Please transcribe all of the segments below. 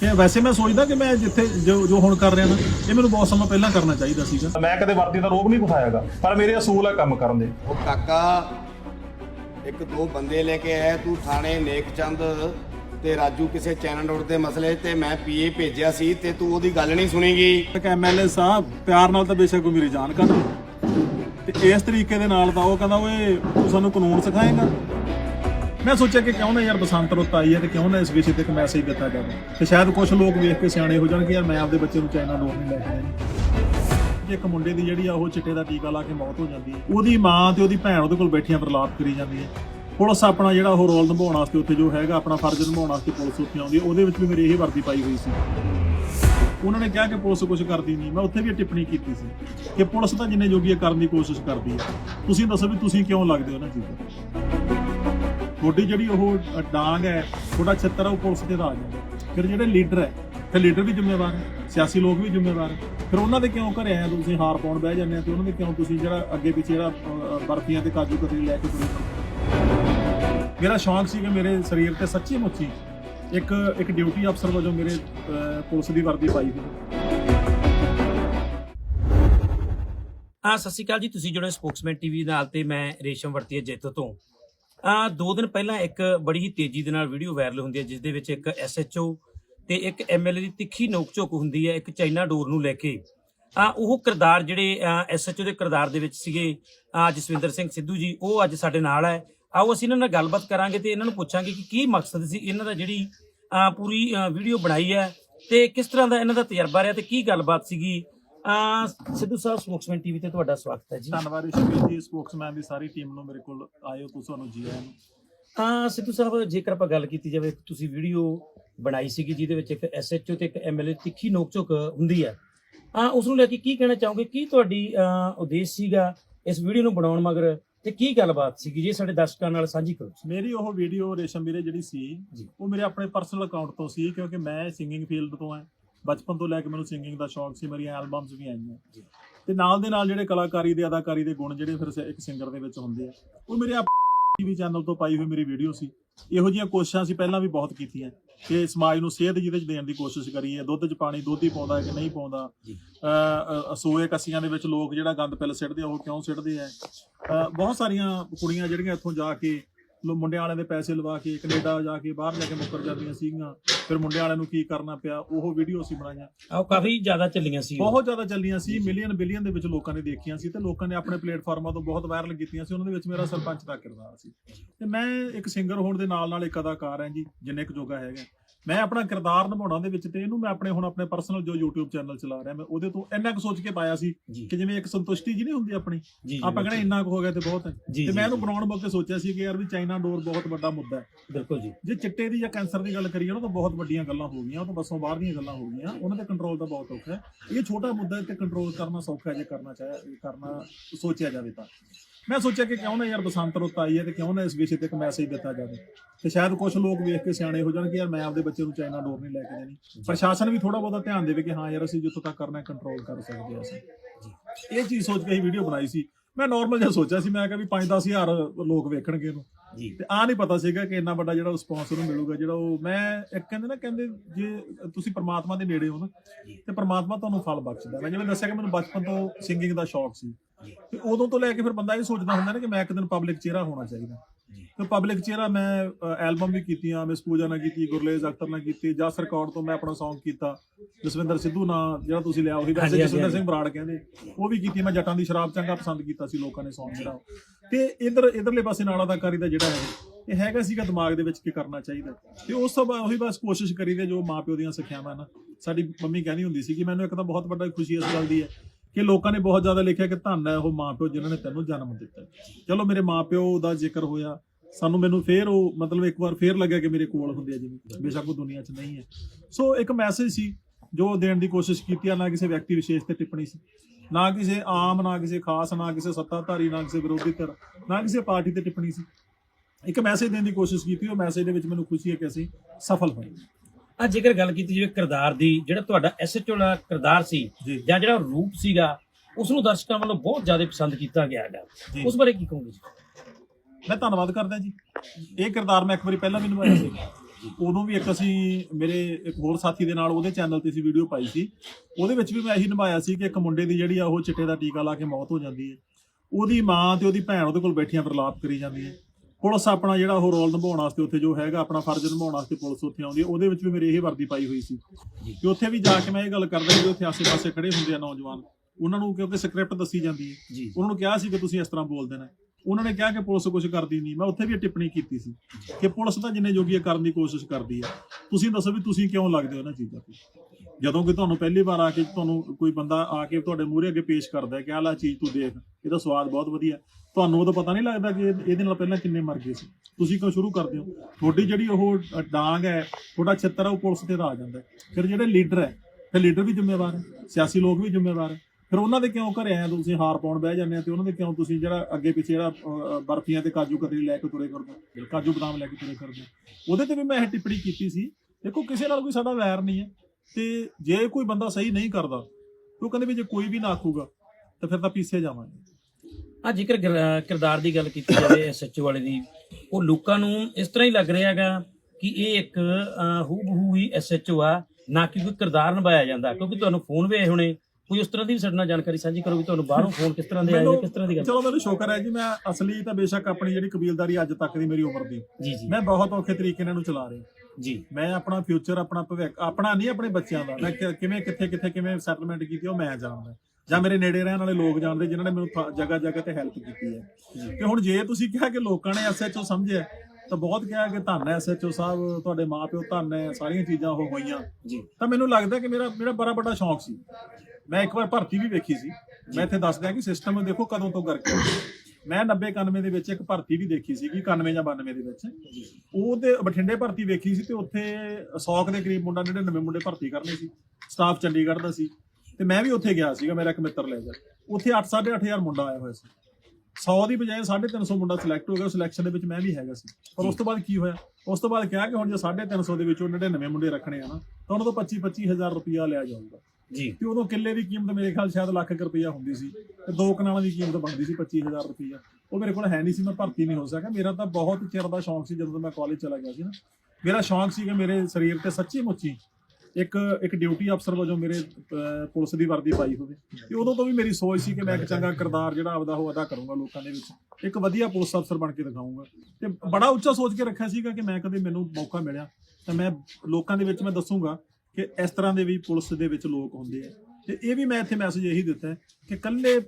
ਕਿ ਵੈਸੇ ਮੈਂ ਸੋਚਦਾ ਕਿ ਮੈਂ ਜਿੱਥੇ ਜੋ ਜੋ ਹੁਣ ਕਰ ਰਿਹਾ ਨਾ ਇਹ ਮੈਨੂੰ ਬਹੁਤ ਸਮਾਂ ਪਹਿਲਾਂ ਕਰਨਾ ਚਾਹੀਦਾ ਸੀਗਾ। ਮੈਂ ਕਦੇ ਵਰਦੀ ਦਾ ਰੋਗ ਨਹੀਂ ਵਿਖਾਇਆਗਾ ਪਰ ਮੇਰੇ ਅਸੂਲ ਹੈ ਕੰਮ ਕਰਨ ਦੇ। ਉਹ ਕਾਕਾ ਇੱਕ ਦੋ ਬੰਦੇ ਲੈ ਕੇ ਆਇਆ ਤੂੰ ਥਾਣੇ ਨੇਕਚੰਦ ਤੇ ਰਾਜੂ ਕਿਸੇ ਚੈਨਲ ਰੋਡ ਦੇ ਮਸਲੇ ਤੇ ਮੈਂ ਪੀਏ ਭੇਜਿਆ ਸੀ ਤੇ ਤੂੰ ਉਹਦੀ ਗੱਲ ਨਹੀਂ ਸੁਣੀਗੀ। ਇੱਕ ਐਮਐਲਏ ਸਾਹਿਬ ਪਿਆਰ ਨਾਲ ਤਾਂ ਬੇਸ਼ੱਕ ਉਹ ਮੇਰੀ ਜਾਨ ਕੱਢ। ਤੇ ਇਸ ਤਰੀਕੇ ਦੇ ਨਾਲ ਤਾਂ ਉਹ ਕਹਿੰਦਾ ਓਏ ਤੂੰ ਸਾਨੂੰ ਕਾਨੂੰਨ ਸਿਖਾਏਗਾ? ਮੈਂ ਸੋਚਿਆ ਕਿ ਕਿਉਂ ਨਾ ਯਾਰ ਬਸੰਤ ਰੁੱਤ ਆਈ ਹੈ ਤੇ ਕਿਉਂ ਨਾ ਇਸ ਵਿਸ਼ੇ ਤੇ ਇੱਕ ਮੈਸੇਜ ਦਿੱਤਾ ਜਾਵੇ। ਤੇ ਸ਼ਾਇਦ ਕੁਝ ਲੋਕ ਵੇਖ ਕੇ ਸਿਆਣੇ ਹੋ ਜਾਣਗੇ, ਯਾਰ ਮੈਂ ਆਪਦੇ ਬੱਚੇ ਨੂੰ ਚਾਈਨਾ ਡੋਰ ਨਹੀਂ ਲੈ ਕੇ ਦੇਣੀ ਇੱਕ ਮੁੰਡੇ ਦੀ ਜਿਹੜੀ ਆ ਉਹ ਚਿੱਟੇ ਦਾ ਟੀਕਾ ਲਾ ਕੇ ਮੌਤ ਹੋ ਜਾਂਦੀ ਹੈ, ਉਹਦੀ ਮਾਂ ਤੇ ਉਹਦੀ ਭੈਣ ਉਹਦੇ ਕੋਲ ਬੈਠੀਆਂ ਪ੍ਰਲਾਪ ਕਰੀ ਜਾਂਦੀ ਹੈ। ਪੁਲਿਸ ਆਪਣਾ ਜਿਹੜਾ ਉਹ ਰੋਲ ਨਿਭਾਉਣ ਵਾਸਤੇ ਉੱਥੇ ਜੋ ਹੈਗਾ, ਆਪਣਾ ਫਰਜ਼ ਨਿਭਾਉਣ ਵਾਸਤੇ ਪੁਲਿਸ ਉੱਥੇ ਆਉਂਦੀ ਹੈ। ਉਹਦੇ ਵਿੱਚ ਵੀ ਮੇਰੀ ਇਹ ਵਰਦੀ ਪਾਈ ਹੋਈ ਸੀ। ਉਹਨਾਂ ਨੇ ਕਿਹਾ ਕਿ ਪੁਲਿਸ ਕੁਝ ਕਰਦੀ ਨਹੀਂ। ਮੈਂ ਉੱਥੇ ਵੀ ਇਹ ਟਿੱਪਣੀ ਕੀਤੀ ਸੀ ਕਿ ਪੁਲਿਸ ਤਾਂ ਜਿੰਨੇ ਜੋਗੀ ਹੈ ਕਰਨ ਦੀ ਕੋਸ਼ਿਸ਼ ਕਰਦੀ ਹੈ। ਤੁਸੀਂ ਦੱਸੋ ਵੀ ਤੁਸੀਂ ਕਿਉਂ ਲੱਗਦੇ ਹੋ ਨਾ ਚੀਜ਼ਾਂ ਤੁਹਾਡੀ ਜਿਹੜੀ ਉਹ ਡਾਂਗ ਹੈ ਤੁਹਾਡਾ ਛਿੱਤਰ ਹੈ ਉਹ ਪੁਲਿਸ ਦੇ ਰਾਜ ਹੈ। ਫਿਰ ਜਿਹੜੇ ਲੀਡਰ ਹੈ ਫਿਰ ਲੀਡਰ ਵੀ ਜ਼ਿੰਮੇਵਾਰ ਹੈ ਸਿਆਸੀ ਲੋਕ ਵੀ ਜ਼ਿੰਮੇਵਾਰ ਹੈ। ਫਿਰ ਉਹਨਾਂ ਦੇ ਕਿਉਂ ਘਰੇ ਆਏ ਤੁਸੀਂ ਹਾਰ ਪਾਉਣ ਬਹਿ ਜਾਂਦੇ ਆ ਤੇ ਉਹਨਾਂ ਦੇ ਕਿਉਂ ਤੁਸੀਂ ਜਿਹੜਾ ਅੱਗੇ ਪਿੱਛੇ ਜਿਹੜਾ ਅਹ, ਬਰਫੀਆਂ ਤੇ ਕਾਜੂ ਕਤਰੀ ਲੈ ਕੇ ਤੁਰੇ ਮੇਰਾ ਸ਼ੌਂਕ ਸੀ ਕਿ ਮੇਰੇ ਸਰੀਰ ਤੇ ਸੱਚੀ ਮੁੱਚੀ ਇੱਕ ਇੱਕ ਡਿਊਟੀ ਅਫਸਰ ਵਜੋਂ ਮੇਰੇ ਪੁਲਿਸ ਦੀ ਵਰਦੀ ਪਾਈ ਹੋਈ। ਆ ਸਤਿ ਸ਼੍ਰੀ ਅਕਾਲ ਜੀ। ਤੁਸੀਂ ਜੁੜੇ ਸਪੋਕਸਮੈਨ ਟੀਵੀ ਨਾਲ ਤੇ ਮੈਂ ਰੇਸ਼ਮ ਵਰਤੀਆ ਜੈਤੋ ਤੋਂ। ਆ ਦੋ ਦਿਨ ਪਹਿਲਾਂ ਇੱਕ ਬੜੀ ਹੀ ਤੇਜ਼ੀ ਦੇ ਨਾਲ ਵੀਡੀਓ ਵਾਇਰਲ ਹੁੰਦੀ ਹੈ ਜਿਸ ਦੇ ਵਿੱਚ ਇੱਕ ਐਸਐਚਓ ਤੇ ਇੱਕ ਐਮਐਲਏ ਦੀ ਤਿੱਖੀ ਨੋਕ-ਝੋਕ ਹੁੰਦੀ ਹੈ, ਇੱਕ ਚਾਈਨਾ ਡੋਰ ਨੂੰ ਲੈ ਕੇ। ਆ ਉਹ ਕਿਰਦਾਰ ਜਿਹੜੇ ਐਸਐਚਓ ਦੇ ਕਿਰਦਾਰ ਦੇ ਵਿੱਚ ਸੀਗੇ, ਆ ਜਸਵਿੰਦਰ ਸਿੰਘ ਸਿੱਧੂ ਜੀ, ਉਹ ਅੱਜ ਸਾਡੇ ਨਾਲ ਹੈ। ਆਓ ਅਸੀਂ ਇਹਨਾਂ ਨਾਲ ਗੱਲਬਾਤ ਕਰਾਂਗੇ ਤੇ ਇਹਨਾਂ ਨੂੰ ਪੁੱਛਾਂਗੇ ਕਿ ਕੀ ਮਕਸਦ ਸੀ ਇਹਨਾਂ ਦਾ ਜਿਹੜੀ ਪੂਰੀ ਵੀਡੀਓ ਬਣਾਈ ਹੈ ਤੇ ਕਿਸ ਤਰ੍ਹਾਂ ਦਾ ਇਹਨਾਂ ਦਾ ਤਜਰਬਾ ਰਿਹਾ ਤੇ ਕੀ ਗੱਲਬਾਤ ਸੀਗੀ ਆ ਸਿੱਧੂ ਸਾਹਿਬ ਸਪੋਕਸਮੈਨ ਟੀਵੀ ਤੇ ਤੁਹਾਡਾ ਸਵਾਗਤ ਹੈ ਜੀ। ਧੰਨਵਾਦ ਰਿਸ਼ਵੀਰ ਜੀ ਸਪੋਕਸਮੈਨ ਦੀ ਸਾਰੀ ਟੀਮ ਨੂੰ ਮੇਰੇ ਕੋਲ ਹੋ ਤੁਸੀਂ ਤੁਹਾਨੂੰ ਜੀ ਆਇਆਂ ਨੂੰ ਆ ਸਿੱਧੂ ਸਾਹਿਬ ਜੇਕਰ ਆਪਾਂ ਗੱਲ ਕੀਤੀ ਜਾਵੇ ਤੁਸੀਂ ਵੀਡੀਓ ਬਣਾਈ ਸੀਗੀ ਜਿਹਦੇ ਵਿੱਚ ਇੱਕ ਐਸਐਚਓ ਤੇ ਇੱਕ ਐਮਐਲਏ ਤਿੱਖੀ ਨੋਕ-ਝੋਕ ਹੁੰਦੀ ਹੈ। ਆ ਉਸ ਨੂੰ ਲੈ ਕੇ ਕੀ ਕਹਿਣਾ ਚਾਹੋਗੇ? ਕੀ ਤੁਹਾਡੀ ਅਹ, ਉਦੇਸ਼ ਸੀਗਾ ਇਸ ਵੀਡੀਓ ਨੂੰ ਬਣਾਉਣ ਮਗਰ? ਤੇ ਕੀ ਗੱਲਬਾਤ ਸੀਗੀ ਜੇ ਸਾਡੇ ਦਰਸ਼ਕਾਂ ਨਾਲ ਸਾਂਝੀ ਕਰੋ ਮੇਰੀ ਉਹ ਵੀਡੀਓ ਰੇਸ਼ਮ ਵੀਰੇ ਜਿਹੜੀ ਸੀ ਜੀ। ਉਹ ਮੇਰੇ ਆਪਣੇ ਪਰਸਨਲ ਅਕਾਊਂਟ ਤੋਂ ਸੀ ਕਿਉਂਕਿ ਮੈਂ ਸਿੰਗਿੰਗ ਫੀਲਡ ਤੋਂ ਆ ਬਚਪਨ ਤੋਂ ਲੈ ਕੇ ਮੈਨੂੰ ਸਿੰਗਿੰਗ ਦਾ ਸ਼ੌਂਕ ਸੀ ਮੇਰੀਆਂ ਐਲਬਮਸ ਵੀ ਆਈਆਂ। ਤੇ ਨਾਲ ਦੇ ਨਾਲ ਜਿਹੜੇ ਕਲਾਕਾਰੀ ਦੇ ਅਦਾਕਾਰੀ ਦੇ ਗੁਣ ਜਿਹੜੇ ਫਿਰ ਇੱਕ ਸਿੰਗਰ ਦੇ ਵਿੱਚ ਹੁੰਦੇ ਆ ਉਹ ਮੇਰੇ ਟੀਵੀ ਚੈਨਲ ਤੋਂ ਪਾਈ ਹੋਈ ਮੇਰੀ ਵੀਡੀਓ ਸੀ। ਇਹੋ ਜਿਹੀਆਂ ਕੋਸ਼ਿਸ਼ਾਂ ਸੀ ਪਹਿਲਾਂ ਵੀ ਬਹੁਤ ਕੀਤੀਆਂ। ਕਿ ਸਮਾਜ ਨੂੰ ਸੇਧ ਜਿਹਦੇ ਚ ਦੇਣ ਦੀ ਕੋਸ਼ਿਸ਼ ਕਰੀ ਹੈ। ਦੁੱਧ ਚ ਪਾਣੀ ਦੁੱਧ ਹੀ ਪਾਉਂਦਾ ਹੈ ਕਿ ਨਹੀਂ ਪਾਉਂਦਾ। ਅਸੋਏ ਕਸੀਆਂ ਦੇ ਵਿੱਚ ਲੋਕ ਜਿਹੜਾ ਗੰਦ ਪਿਲ ਸਿੱਟਦੇ ਆ ਉਹ ਕਿਉਂ ਸਿੱਟਦੇ ਆ? ਬਹੁਤ ਸਾਰੀਆਂ ਕੁੜੀਆਂ ਜਿਹੜੀਆਂ ਇੱਥੋਂ ਜਾ ਕੇ ਲੋ ਮੁੰਡਿਆਂ ਵਾਲਿਆਂ ਦੇ ਪੈਸੇ ਲਵਾ ਕੇ ਕੈਨੇਡਾ ਜਾ ਕੇ ਬਾਹਰ ਜਾ ਕੇ ਮੁੱਕਰ ਜਾਂਦੀਆਂ ਸੀਗੀਆਂ। ਫਿਰ ਮੁੰਡਿਆਂ ਵਾਲਿਆਂ ਨੂੰ ਕੀ ਕਰਨਾ ਪਿਆ? ਉਹ ਵੀਡੀਓ ਅਸੀਂ ਬਣਾਈਆਂ। ਆਹ ਕਾਫੀ ਜ਼ਿਆਦਾ ਚੱਲੀਆਂ ਸੀ। ਬਹੁਤ ਜ਼ਿਆਦਾ ਚੱਲੀਆਂ ਸੀ ਮਿਲੀਅਨ ਬਿਲੀਅਨ ਦੇ ਵਿੱਚ ਲੋਕਾਂ ਨੇ ਦੇਖੀਆਂ ਸੀ ਤੇ ਲੋਕਾਂ ਨੇ ਆਪਣੇ ਪਲੇਟਫਾਰਮਾਂ ਤੋਂ ਬਹੁਤ ਵਾਇਰਲ ਕੀਤੀਆਂ ਸੀ। ਉਹਨਾਂ ਦੇ ਵਿੱਚ ਮੇਰਾ ਸਰਪੰਚ ਦਾ ਕਿਰਦਾਰ ਸੀ। ਤੇ ਮੈਂ ਇੱਕ ਸਿੰਗਰ ਹੋਣ ਦੇ ਨਾਲ ਨਾਲ ਇੱਕ ਅਦਾਕਾਰ ਹਾਂ ਜੀ ਜਿੰਨੇ ਕੁ ਜੋਗਾ ਹੈਗਾ। ਮੈਂ ਆਪਣਾ ਕਿਰਦਾਰ ਨਿਭਾਉਣਾ ਦੇ ਵਿੱਚ ਤੇ ਇਹਨੂੰ ਮੈਂ ਆਪਣੇ ਹੁਣ ਆਪਣੇ ਪਰਸਨਲ ਜੋ YouTube ਚੈਨਲ ਚਲਾ ਰਿਹਾ ਮੈਂ ਉਹਦੇ ਤੋਂ ਇੰਨਾ ਕੁ ਸੋਚ ਕੇ ਪਾਇਆ ਸੀ ਕਿ ਜਿਵੇਂ ਇੱਕ ਸੰਤੁਸ਼ਟੀ ਜੀ ਨਹੀਂ ਹੁੰਦੀ ਆਪਣੀ। ਆਪਾਂ ਕਹਿੰਦੇ ਇੰਨਾ ਕੁ ਹੋ ਗਿਆ ਤੇ ਬਹੁਤ ਹੈ। ਤੇ ਮੈਂ ਇਹਨੂੰ। ਬਣਾਉਣ ਮੌਕੇ ਸੋਚਿਆ ਸੀ ਕਿ ਯਾਰ ਵੀ ਚਾਈਨਾ ਡੋਰ ਬਹੁਤ ਵੱਡਾ ਮੁੱਦਾ ਹੈ। ਬਿਲਕੁਲ ਜੀ। ਜੇ ਚਿੱਟੇ ਦੀ ਜਾਂ ਕੈਂਸਰ ਦੀ ਗੱਲ ਕਰੀਏ ਨਾ ਤਾਂ ਬਹੁਤ ਵੱਡੀਆਂ ਗੱਲਾਂ ਹੋ ਗਈਆਂ ਉਹ ਤਾਂ ਬਸੋਂ ਬਾਹਰ ਦੀਆਂ ਗੱਲਾਂ ਹੋ ਗਈਆਂ ਉਹਨਾਂ ਤੇ ਕੰਟਰੋਲ ਦਾ ਬਹੁਤ ਔਖਾ ਹੈ। ਇਹ ਛੋਟਾ ਮੁੱਦਾ ਤੇ ਕੰਟਰੋਲ ਕਰਨਾ ਸੌਖਾ ਹੈ ਜੇ ਕਰਨਾ ਚਾਹਿਆ ਕਰਨਾ ਸੋਚਿਆ ਜਾਵੇ ਤਾਂ। ਮੈਂ ਸੋਚਿਆ ਕਿ ਕਿਉਂ ਨਾ ਯਾਰ ਬਸੰਤ ਰੁੱਤ ਆਈ ਹੈ ਤੇ ਕਿਉਂ ਨਾ ਇਸ ਵਿਸ਼ੇ ਤੇ ਇੱਕ ਮੈਸੇਜ ਦਿੱਤਾ ਜਾਵੇ। ਤੇ ਸ਼ਾਇਦ ਕੁਝ ਲੋਕ ਵੇਖ ਕੇ ਸਿਆਣੇ ਹੋ ਜਾਣਗੇ ਯਾਰ ਮੈਂ ਆਪਦੇ ਬੱਚੇ ਨੂੰ ਚਾਈਨਾ ਡੋਰ ਨਹੀਂ ਲੈ ਕੇ ਦੇਣੀ। ਪ੍ਰਸ਼ਾਸਨ ਵੀ ਥੋੜਾ ਬਹੁਤਾ ਧਿਆਨ ਦੇਵੇ ਕਿ ਹਾਂ ਯਾਰ ਅਸੀਂ ਜਿੱਥੋਂ ਤੱਕ ਕਰਨਾ ਕੰਟਰੋਲ ਕਰ ਸਕਦੇ ਹਾਂ ਅਸੀਂ। ਇਹ ਚੀਜ਼ ਸੋਚ ਕੇ ਹੀ ਵੀਡੀਓ ਬਣਾਈ ਸੀ। ਮੈਂ ਨਾਰਮਲ ਜਿਹਾ ਸੋਚਿਆ ਸੀ ਮੈਂ ਕਿਹਾ ਵੀ 5-10 ਹਜ਼ਾਰ ਲੋਕ ਵੇਖਣਗੇ ਇਹਨੂੰ। ਜੀ। ਤੇ ਆ ਨਹੀਂ ਪਤਾ ਸੀਗਾ ਕਿ ਇੰਨਾ ਵੱਡਾ ਜਿਹੜਾ ਰਿਸਪੌਂਸ ਉਹਨੂੰ ਮਿਲੂਗਾ ਜਿਹੜਾ ਉਹ ਮੈਂ ਇੱਕ ਕਹਿੰਦੇ ਨਾ ਕਹਿੰਦੇ ਜੇ ਤੁਸੀਂ ਪ੍ਰਮਾਤਮਾ ਦੇ ਨੇੜੇ ਹੋ ਨਾ। ਤੇ ਪ੍ਰਮਾਤਮਾ ਤੁਹਾਨੂੰ ਫਲ ਬਖਸ਼ਦਾ। ਮੈਂ ਜਿਵੇਂ ਦੱਸਿਆ ਕਿ ਮੈਨੂੰ ਬਚਪਨ ਤੋਂ ਸਿੰਗਿੰਗ ਦਾ ਸ਼ੌਕ ਸੀ। ਤੇ ਉਦੋਂ ਤੋਂ ਲੈ ਕੇ ਫਿਰ ਬੰਦਾ ਇਹ ਸੋਚਦਾ ਹੁੰਦਾ ਨਾ ਕਿ ਮੈਂ ਇੱਕ ਦਿਨ ਪਬਲਿਕ ਚਿਹਰਾ ਹੋਣਾ ਚਾਹੀਦਾ। ਤੇ ਪਬਲਿਕ ਚਿਹਰਾ ਮੈਂ ਐਲਬਮ ਵੀ ਕੀਤੀਆਂ ਮਿਸ ਪੂਜਾ ਨਾਲ ਕੀਤੀ ਗੁਰਲੇਜ਼ ਅਖਤਰ ਨਾਲ ਕੀਤੀ ਜਸ ਰਿਕਾਰਡ ਤੋਂ ਮੈਂ ਆਪਣਾ Song ਕੀਤਾ ਜਸਵਿੰਦਰ ਸਿੱਧੂ ਨਾਲ ਜਿਹੜਾ ਤੁਸੀਂ ਲਿਆ ਉਹੀ ਵੈਸੇ ਜਸਵਿੰਦਰ ਸਿੰਘ। ਬਰਾੜ ਕਹਿੰਦੇ ਉਹ ਵੀ ਕੀਤੀ ਮੈਂ ਜੱਟਾਂ ਦੀ ਸ਼ਰਾਬ ਚੰਗਾ ਪਸੰਦ ਕੀਤਾ ਸੀ ਲੋਕਾਂ ਨੇ Song ਜਿਹੜਾ। ਤੇ ਇਧਰ ਇਧਰਲੇ ਪਾਸੇ ਨਾਲ ਅਦਾਕਾਰੀ ਦਾ ਜਿਹੜਾ ਹੈ ਇਹ ਹੈਗਾ ਸੀਗਾ ਦਿਮਾਗ ਦੇ ਵਿੱਚ ਕੀ ਕਰਨਾ ਚਾਹੀਦਾ ਤੇ ਉਸ ਤੋਂ ਬਾਅਦ ਉਹੀ ਬਸ ਕੋਸ਼ਿਸ਼ ਕਰੀਦੇ ਜੋ ਮਾਪਿਓ ਦੀਆਂ ਸਿੱਖਿਆਵਾਂ ਨਾ ਸਾਡੀ ਮੰਮੀ ਕਹਿੰਦੀ ਹੁੰਦੀ ਸੀ ਕਿ ਮੈਨੂੰ ਇੱਕ ਤਾਂ ਬਹੁਤ ਵੱਡਾ ਖੁਸ਼ੀ ਇਸ ਗੱਲ ਦੀ ਹੈ ਕਿ ਲੋਕਾਂ ਨੇ ਬਹੁਤ ਜ਼ਿਆਦਾ ਲਿਖਿਆ ਕਿ ਧੰਨ ਹੈ ਉਹ ਮਾਪਿਓ ਜਿਨ੍ਹਾਂ ਨੇ ਤੈਨੂੰ ਜਨਮ ਦਿੱਤਾ। ਚਲੋ ਮੇਰੇ ਮਾਪਿਓ ਦਾ ਜ਼ਿਕਰ ਹੋਇਆ, ਸਾਨੂੰ ਮੈਨੂੰ ਫੇਰ ਉਹ ਮਤਲਬ ਇੱਕ ਵਾਰ ਫੇਰ ਲੱਗਿਆ ਕਿ ਮੇਰੇ ਕੋਲ ਹੁੰਦੇ ਆ ਜਿਵੇਂ ਬੇਸ਼ੱਕ ਉਹ ਦੁਨੀਆ 'ਚ ਨਹੀਂ ਹੈ। ਸੋ ਇੱਕ ਮੈਸੇਜ ਸੀ ਜੋ ਦੇਣ ਦੀ ਕੋਸ਼ਿਸ਼ ਕੀਤੀ ਆ, ਨਾ ਕਿਸੇ ਵਿਅਕਤੀ ਵਿਸ਼ੇਸ਼ ਤੇ ਟਿੱਪਣੀ ਸੀ। ਨਾ ਕਿਸੇ ਆਮ, ਨਾ ਕਿਸੇ ਖਾਸ, ਨਾ ਕਿਸੇ ਸੱਤਾਧਾਰੀ, ਨਾ ਕਿਸੇ ਵਿਰੋਧੀ ਧਿਰ, ਨਾ ਕਿਸੇ ਪਾਰਟੀ ਤੇ ਟਿੱਪਣੀ ਸੀ। ਇੱਕ ਮੈਸੇਜ ਦੇਣ ਦੀ ਕੋਸ਼ਿਸ਼ ਕੀਤੀ, ਉਹ ਮੈਸੇਜ ਦੇ ਵਿੱਚ ਮੈਨੂੰ ਖੁਸ਼ੀ ਹੈ ਕਿ ਅਸੀਂ ਸਫਲ ਹੋਏ। ਆ ਜੇਕਰ ਗੱਲ ਕੀਤੀ ਜਾਵੇ ਕਿਰਦਾਰ ਦੀ ਜਿਹੜਾ ਤੁਹਾਡਾ ਐਸਐਚਓ ਦਾ ਕਿਰਦਾਰ ਸੀ ਜੀ। ਜਿਹੜਾ ਰੂਪ ਸੀਗਾ ਉਸ ਨੂੰ ਦਰਸ਼ਕਾਂ ਵੱਲੋਂ ਬਹੁਤ ਜ਼ਿਆਦਾ ਪਸੰਦ ਕੀਤਾ ਗਿਆ ਹੈਗਾ। ਉਸ ਬਾਰੇ ਕੀ ਕਹੋਗੇ ਜੀ? ਮੈਂ ਧੰਨਵਾਦ ਕਰਦਾ ਜੀ। ਇਹ ਕਿਰਦਾਰ ਮੈਂ ਇੱਕ ਵਾਰੀ ਪਹਿਲਾਂ ਵੀ ਨਿਭਾਇਆ ਸੀ। ਉਦੋਂ ਵੀ ਇੱਕ ਅਸੀਂ ਮੇਰੇ ਇੱਕ ਹੋਰ ਸਾਥੀ ਦੇ ਨਾਲ ਉਹਦੇ ਚੈਨਲ ਤੇ ਅਸੀਂ ਵੀਡੀਓ ਪਾਈ ਸੀ। ਉਹਦੇ ਵਿੱਚ ਵੀ ਮੈਂ ਇਹੀ ਨਿਭਾਇਆ ਸੀ ਕਿ ਇੱਕ ਮੁੰਡੇ ਦੀ ਜਿਹੜੀ ਆ ਉਹ ਚਿੱਟੇ ਦਾ ਟੀਕਾ ਲਾ ਕੇ ਮੌਤ ਹੋ ਜਾਂਦੀ ਹੈ। ਉਹਦੀ ਮਾਂ ਤੇ ਉਹਦੀ ਭੈਣ ਉਹਦੇ ਕੋਲ ਬੈਠੀਆਂ ਪ੍ਰਲਾਪ ਕਰੀ ਜਾਂਦੀ ਹੈ। ਪੁਲਿਸ ਆਪਣਾ ਜਿਹੜਾ ਉਹ ਰੋਲ ਨਿਭਾਉਣ ਵਾਸਤੇ ਉੱਥੇ ਜੋ ਹੈਗਾ ਆਪਣਾ ਫਰਜ਼ ਨਿਭਾਉਣ ਵਾਸਤੇ ਪੁਲਿਸ ਉੱਥੇ ਆਉਂਦੀ ਹੈ ਉਹਦੇ ਵਿੱਚ ਵੀ ਮੇਰੀ ਇਹ ਵਰਦੀ ਪਾਈ ਹੋਈ ਸੀ ਤੇ ਉੱਥੇ ਵੀ ਜਾ ਕੇ ਮੈਂ ਇਹ ਗੱਲ ਕਰਦਾ ਕਿ ਉੱਥੇ ਆਸੇ-ਪਾਸੇ ਖੜੇ ਹੁੰਦੇ ਆ ਨੌਜਵਾਨ ਉਹਨਾਂ ਨੂੰ ਕਿਉਂਕਿ ਸਕ੍ਰਿਪਟ ਦੱਸੀ ਜਾਂਦੀ ਹੈ। ਉਹਨਾਂ ਨੂੰ ਕਿਹਾ ਸੀ ਕਿ ਤੁਸੀਂ ਇਸ ਤਰ੍ਹਾਂ ਬੋਲਦੇ ਨੇ ਉਹਨਾਂ ਨੇ ਕਿਹਾ ਕਿ ਪੁਲਿਸ ਕੁਝ ਕਰਦੀ ਨਹੀਂ। ਮੈਂ ਉੱਥੇ ਵੀ ਇਹ ਟਿੱਪਣੀ ਕੀਤੀ ਸੀ ਕਿ ਪੁਲਿਸ ਤਾਂ ਜਿੰਨੇ ਜੋਗੀ ਕਰਨ ਦੀ ਕੋਸ਼ਿਸ਼ ਕਰਦੀ ਹੈ ਤੁਸੀਂ ਦੱਸੋ ਵੀ ਤੁਸੀਂ ਕਿਉਂ ਲੱਗਦੇ ਹੋ ਇਹਨਾਂ ਚੀਜ਼ਾਂ ਤੇ? ਜਦੋਂ ਕਿ ਤੁਹਾਨੂੰ ਪਹਿਲੀ ਵਾਰ ਆ ਕੇ ਤੁਹਾਨੂੰ ਕੋਈ ਬੰਦਾ ਆ ਕੇ ਤੁਹਾਡੇ ਮੂਹਰੇ ਅੱਗੇ ਪੇਸ਼ ਕਰਦਾ ਕਿ ਆਹ ਲੈ ਚੀਜ਼ ਤੂੰ ਦੇਖ ਇਹਦਾ ਸਵਾਦ ਬਹੁਤ ਵਧੀਆ। ਤੁਹਾਨੂੰ ਉਦੋਂ ਪਤਾ ਨਹੀਂ ਲੱਗਦਾ ਕਿ ਇਹਦੇ ਨਾਲ ਪਹਿਲਾਂ ਕਿੰਨੇ ਮਰ ਗਏ ਸੀ। ਤੁਸੀਂ ਕਿਉਂ ਸ਼ੁਰੂ ਕਰਦੇ ਹੋ? ਤੁਹਾਡੀ ਜਿਹੜੀ ਉਹ ਡਾਂਗ ਹੈ ਤੁਹਾਡਾ ਛਿੱਤਰ ਹੈ ਉਹ ਪੁਲਿਸ ਤੇ ਆ ਜਾਂਦਾ ਫਿਰ ਜਿਹੜੇ ਲੀਡਰ ਹੈ ਫਿਰ ਲੀਡਰ ਵੀ ਜ਼ਿੰਮੇਵਾਰ ਹੈ ਸਿਆਸੀ ਲੋਕ ਵੀ ਜ਼ਿੰਮੇਵਾਰ ਹੈ। ਫਿਰ ਉਹਨਾਂ ਦੇ ਕਿਉਂ ਘਰੇ ਆਏ ਤੁਸੀਂ ਹਾਰ ਪਾਉਣ ਬਹਿ ਜਾਂਦੇ ਆ ਤੇ ਉਹਨਾਂ ਦੇ ਕਿਉਂ ਤੁਸੀਂ ਜਿਹੜਾ ਅੱਗੇ ਪਿੱਛੇ ਜਿਹੜਾ ਬਰਫੀਆਂ ਤੇ ਕਾਜੂ ਕਤਰੀ ਲੈ ਕੇ ਤੁਰੇ ਕਰਦੇ ਹੋ, ਕਾਜੂ ਬਦਾਮ ਲੈ ਕੇ ਤੁਰੇ ਕਰਦੇ ਹੋ। ਉਹਦੇ ਤੇ ਵੀ ਮੈਂ ਇਹ ਟਿੱਪਣੀ ਕੀਤੀ ਸੀ। ਦੇਖੋ ਕਿਸੇ ਨਾਲ ਕੋਈ ਸਾਡਾ ਵੈਰ ਨਹੀਂ ਹੈ। ਤੇ ਜੇ ਕੋਈ ਬੰਦਾ ਸਹੀ ਨਹੀਂ ਕਰਦਾ ਤੇ ਉਹ ਕਹਿੰਦੇ ਵੀ ਜੇ ਕੋਈ ਵੀ ਨਾ ਆਖੂਗਾ ਤਾਂ ਫਿਰ ਤਾਂ ਪੀਸੇ ਜਾਵਾਂਗੇ। ਆ ਜੇਕਰ ਗਿਰ- ਕਿਰਦਾਰ ਦੀ ਗੱਲ ਕੀਤੀ ਜਾਵੇ ਐਸਐਚਓ ਵਾਲੇ ਦੀ ਉਹ ਲੋਕਾਂ ਨੂੰ ਇਸ ਤਰ੍ਹਾਂ ਹੀ ਲੱਗ ਰਿਹਾ ਹੈਗਾ ਕਿ ਇਹ ਇੱਕ ਹੂ ਬਹੂ ਹੀ ਐਸਐਚਓ ਆ ਨਾ ਕਿ ਕੋਈ ਕਿਰਦਾਰ ਨਿਭਾਇਆ ਜਾਂਦਾ ਕਿਉਂਕਿ ਤੁਹਾਨੂੰ ਫੋਨ ਵੀ ਆਏ ਹੋਣੇ ਕੋਈ ਉਸ ਤਰ੍ਹਾਂ ਦੀ ਵੀ ਸਾਡੇ ਨਾਲ ਜਾਣਕਾਰੀ ਸਾਂਝੀ ਕਰੋ ਵੀ ਤੁਹਾਨੂੰ ਬਾਹਰੋਂ ਫੋਨ ਕਿਸ ਤਰ੍ਹਾਂ ਦੇ ਆਏ ਨੇ ਕਿਸ ਤਰ੍ਹਾਂ ਦੀ ਗੱਲ? ਚਲੋ ਮੈਨੂੰ ਸ਼ੁਕਰ ਹੈ ਜੀ ਮੈਂ ਅਸਲੀ ਤਾਂ ਬੇਸ਼ੱਕ ਆਪਣੀ ਜਿਹੜੀ ਕਬੀਲਦਾਰੀ ਅੱਜ ਤੱਕ ਦੀ ਮੇਰੀ ਉਮਰ ਦੀ। ਜੀ ਜੀ। ਮੈਂ ਬਹੁਤ ਔਖੇ ਤਰੀਕੇ ਨਾਲ ਇਹਨੂੰ ਚਲਾ ਰਿਹਾ। ਜੀ। ਮੈਂ ਆਪਣਾ ਫਿਊਚਰ ਆਪਣਾ ਭਵਿੱਖ ਆਪਣਾ ਨਹੀਂ ਆਪਣੇ ਬੱਚਿਆਂ ਦਾ। ਮੈਂ ਕਿ- ਕਿਵੇਂ ਕਿੱਥੇ ਕਿੱਥੇ ਕਿਵੇਂ ਸੈਟਲਮੈਂਟ ਕੀਤੀ ਉਹ ਮੈਂ ਜਾਣਦਾ। ਜਾਂ ਮੇਰੇ ਨੇੜੇ ਰਹਿਣ ਵਾਲੇ ਲੋਕ ਜਾਣਦੇ ਜਿਨ੍ਹਾਂ ਨੇ ਮੈਨੂੰ ਜਗ੍ਹਾ ਜਗ੍ਹਾ ਤੇ ਹੈਲਪ ਕੀਤੀ ਹੈ ਕਿ ਹੁਣ ਜੇ ਤੁਸੀਂ ਕਿਹਾ ਕਿ ਲੋਕਾਂ ਨੇ ਐਸਐਚਓ ਸਮਝਿਆ ਤਾਂ ਬਹੁਤ ਕਿਹਾ ਕਿ ਧੰਨ ਹੈ ਐਸਐਚਓ ਸਾਹਿਬ ਤੁਹਾਡੇ ਮਾਪਿਓ ਧੰਨ ਹੈ ਸਾਰੀਆਂ ਚੀਜ਼ਾਂ ਉਹ ਹੋਈਆਂ। ਜੀ। ਤਾਂ ਮੈਨੂੰ ਲੱਗਦਾ ਕਿ ਮੇਰਾ ਮੇਰਾ ਬੜਾ ਵੱਡਾ ਸ਼ੌਂਕ ਸੀ। ਮੈਂ ਇੱਕ ਵਾਰ ਭਰਤੀ ਵੀ ਵੇਖੀ ਸੀ। ਮੈਂ ਇੱਥੇ ਦੱਸ ਦਿਆਂ ਕਿ ਸਿਸਟਮ ਦੇਖੋ ਕਦੋਂ ਤੋਂ ਕਰਕੇ ਮੈਂ 90 91 ਦੇ ਵਿੱਚ ਇੱਕ ਭਰਤੀ ਵੀ ਦੇਖੀ ਸੀਗੀ ਕਿ 91 ਜਾਂ 92 ਦੇ ਵਿੱਚ। ਉਹਦੇ ਬਠਿੰਡੇ ਭਰਤੀ ਵੇਖੀ ਸੀ ਤੇ ਉੱਥੇ 100 ਦੇ ਕਰੀਬ ਮੁੰਡਾ 99 ਮੁੰਡੇ ਭਰਤੀ ਕਰਨੇ ਸੀ। ਸਟਾਫ ਚੰਡੀਗੜ੍ਹ ਦਾ ਸੀ। ਤੇ ਮੈਂ ਵੀ ਉੱਥੇ ਗਿਆ ਸੀਗਾ, ਮੇਰਾ ਇੱਕ ਮਿੱਤਰ ਲੈ ਗਿਆ। ਉੱਥੇ 8 8000 ਮੁੰਡਾ ਆਇਆ ਹੋਇਆ ਸੀ। 100 ਦੀ ਬਜਾਏ 350 ਮੁੰਡਾ ਸਿਲੈਕਟ ਹੋ ਗਿਆ ਸਿਲੈਕਸ਼ਨ ਦੇ ਵਿੱਚ ਮੈਂ ਵੀ ਹੈਗਾ ਸੀ। ਪਰ ਉਸ ਤੋਂ ਬਾਅਦ ਕੀ ਹੋਇਆ? ਉਸ ਤੋਂ ਬਾਅਦ ਕਿਹਾ ਕਿ ਹੁਣ ਜੇ 350 ਦੇ ਵਿੱਚੋਂ 99 ਮੁੰਡੇ ਰੱਖਣੇ ਆ ਨਾ, ਤਾਂ ਉਹਨਾਂ ਤੋਂ 25 25000 ਰੁਪਇਆ ਲਿਆ ਜਾਊਗਾ। ਜੀ। ਤੇ ਉਦੋਂ ਕਿੱਲੇ ਦੀ ਕੀਮਤ ਮੇਰੇ ਖਿਆਲ ਸ਼ਾਇਦ ਲੱਖ ਕੁ ਰੁਪਇਆ ਹੁੰਦੀ ਸੀ ਤੇ ਦੋ ਕਨਾਲਾਂ ਦੀ ਕੀਮਤ ਬਣਦੀ ਸੀ 25000 ਰੁਪਇਆ ਉਹ ਮੇਰੇ ਕੋਲ ਹੈ ਨਹੀਂ ਸੀ ਮੈਂ ਭਰਤੀ ਨਹੀਂ ਹੋ ਸਕਿਆ। ਮੇਰਾ ਤਾਂ ਬਹੁਤ ਚਿਰ ਦਾ ਸ਼ੌਂਕ ਸੀ ਜਦੋਂ ਮੈਂ ਕਾਲਜ ਚਲਾ ਗਿਆ ਸੀ ਨਾ। ਮੇਰਾ ਸ਼ੌਂਕ ਸੀ ਕਿ ਮੇਰੇ ਸਰੀਰ ਤੇ ਸੱਚੀ ਮੁੱਚੀ ਇੱਕ ਇੱਕ ਡਿਊਟੀ ਅਫਸਰ ਵਜੋਂ ਮੇਰੇ ਪੁਲਿਸ ਦੀ ਵਰਦੀ ਪਾਈ ਹੋਵੇ। ਤੇ ਉਦੋਂ ਤੋਂ ਵੀ ਮੇਰੀ ਸੋਚ ਸੀ ਕਿ ਮੈਂ ਇੱਕ ਚੰਗਾ ਕਿਰਦਾਰ ਜਿਹੜਾ ਆਪਦਾ ਉਹ ਅਦਾ ਕਰੂੰਗਾ ਲੋਕਾਂ ਦੇ ਵਿੱਚ। ਇੱਕ ਵਧੀਆ ਪੁਲਿਸ ਅਫਸਰ ਬਣ ਕੇ ਦਿਖਾਊਂਗਾ। ਤੇ ਬੜਾ ਉੱਚਾ ਸੋਚ ਕੇ ਰੱਖਿਆ ਸੀਗਾ ਕਿ ਮੈਂ ਕਦੇ ਮੈਨੂੰ ਮੌਕਾ ਮਿਲਿਆ ਤਾਂ ਮੈਂ ਲੋਕਾਂ ਦੇ ਵਿੱਚ ਮੈਂ ਦੱਸੂੰਗਾ ਕਿ ਇਸ ਤਰ੍ਹਾਂ ਦੇ ਵੀ ਪੁਲਿਸ ਦੇ ਵਿੱਚ ਲੋਕ ਹੁੰਦੇ ਆ। ਤੇ ਇਹ ਵੀ ਮੈਂ ਇੱਥੇ ਮੈਸੇਜ ਇਹੀ ਦਿੱਤਾ ਕਿ ਕੱਲੇ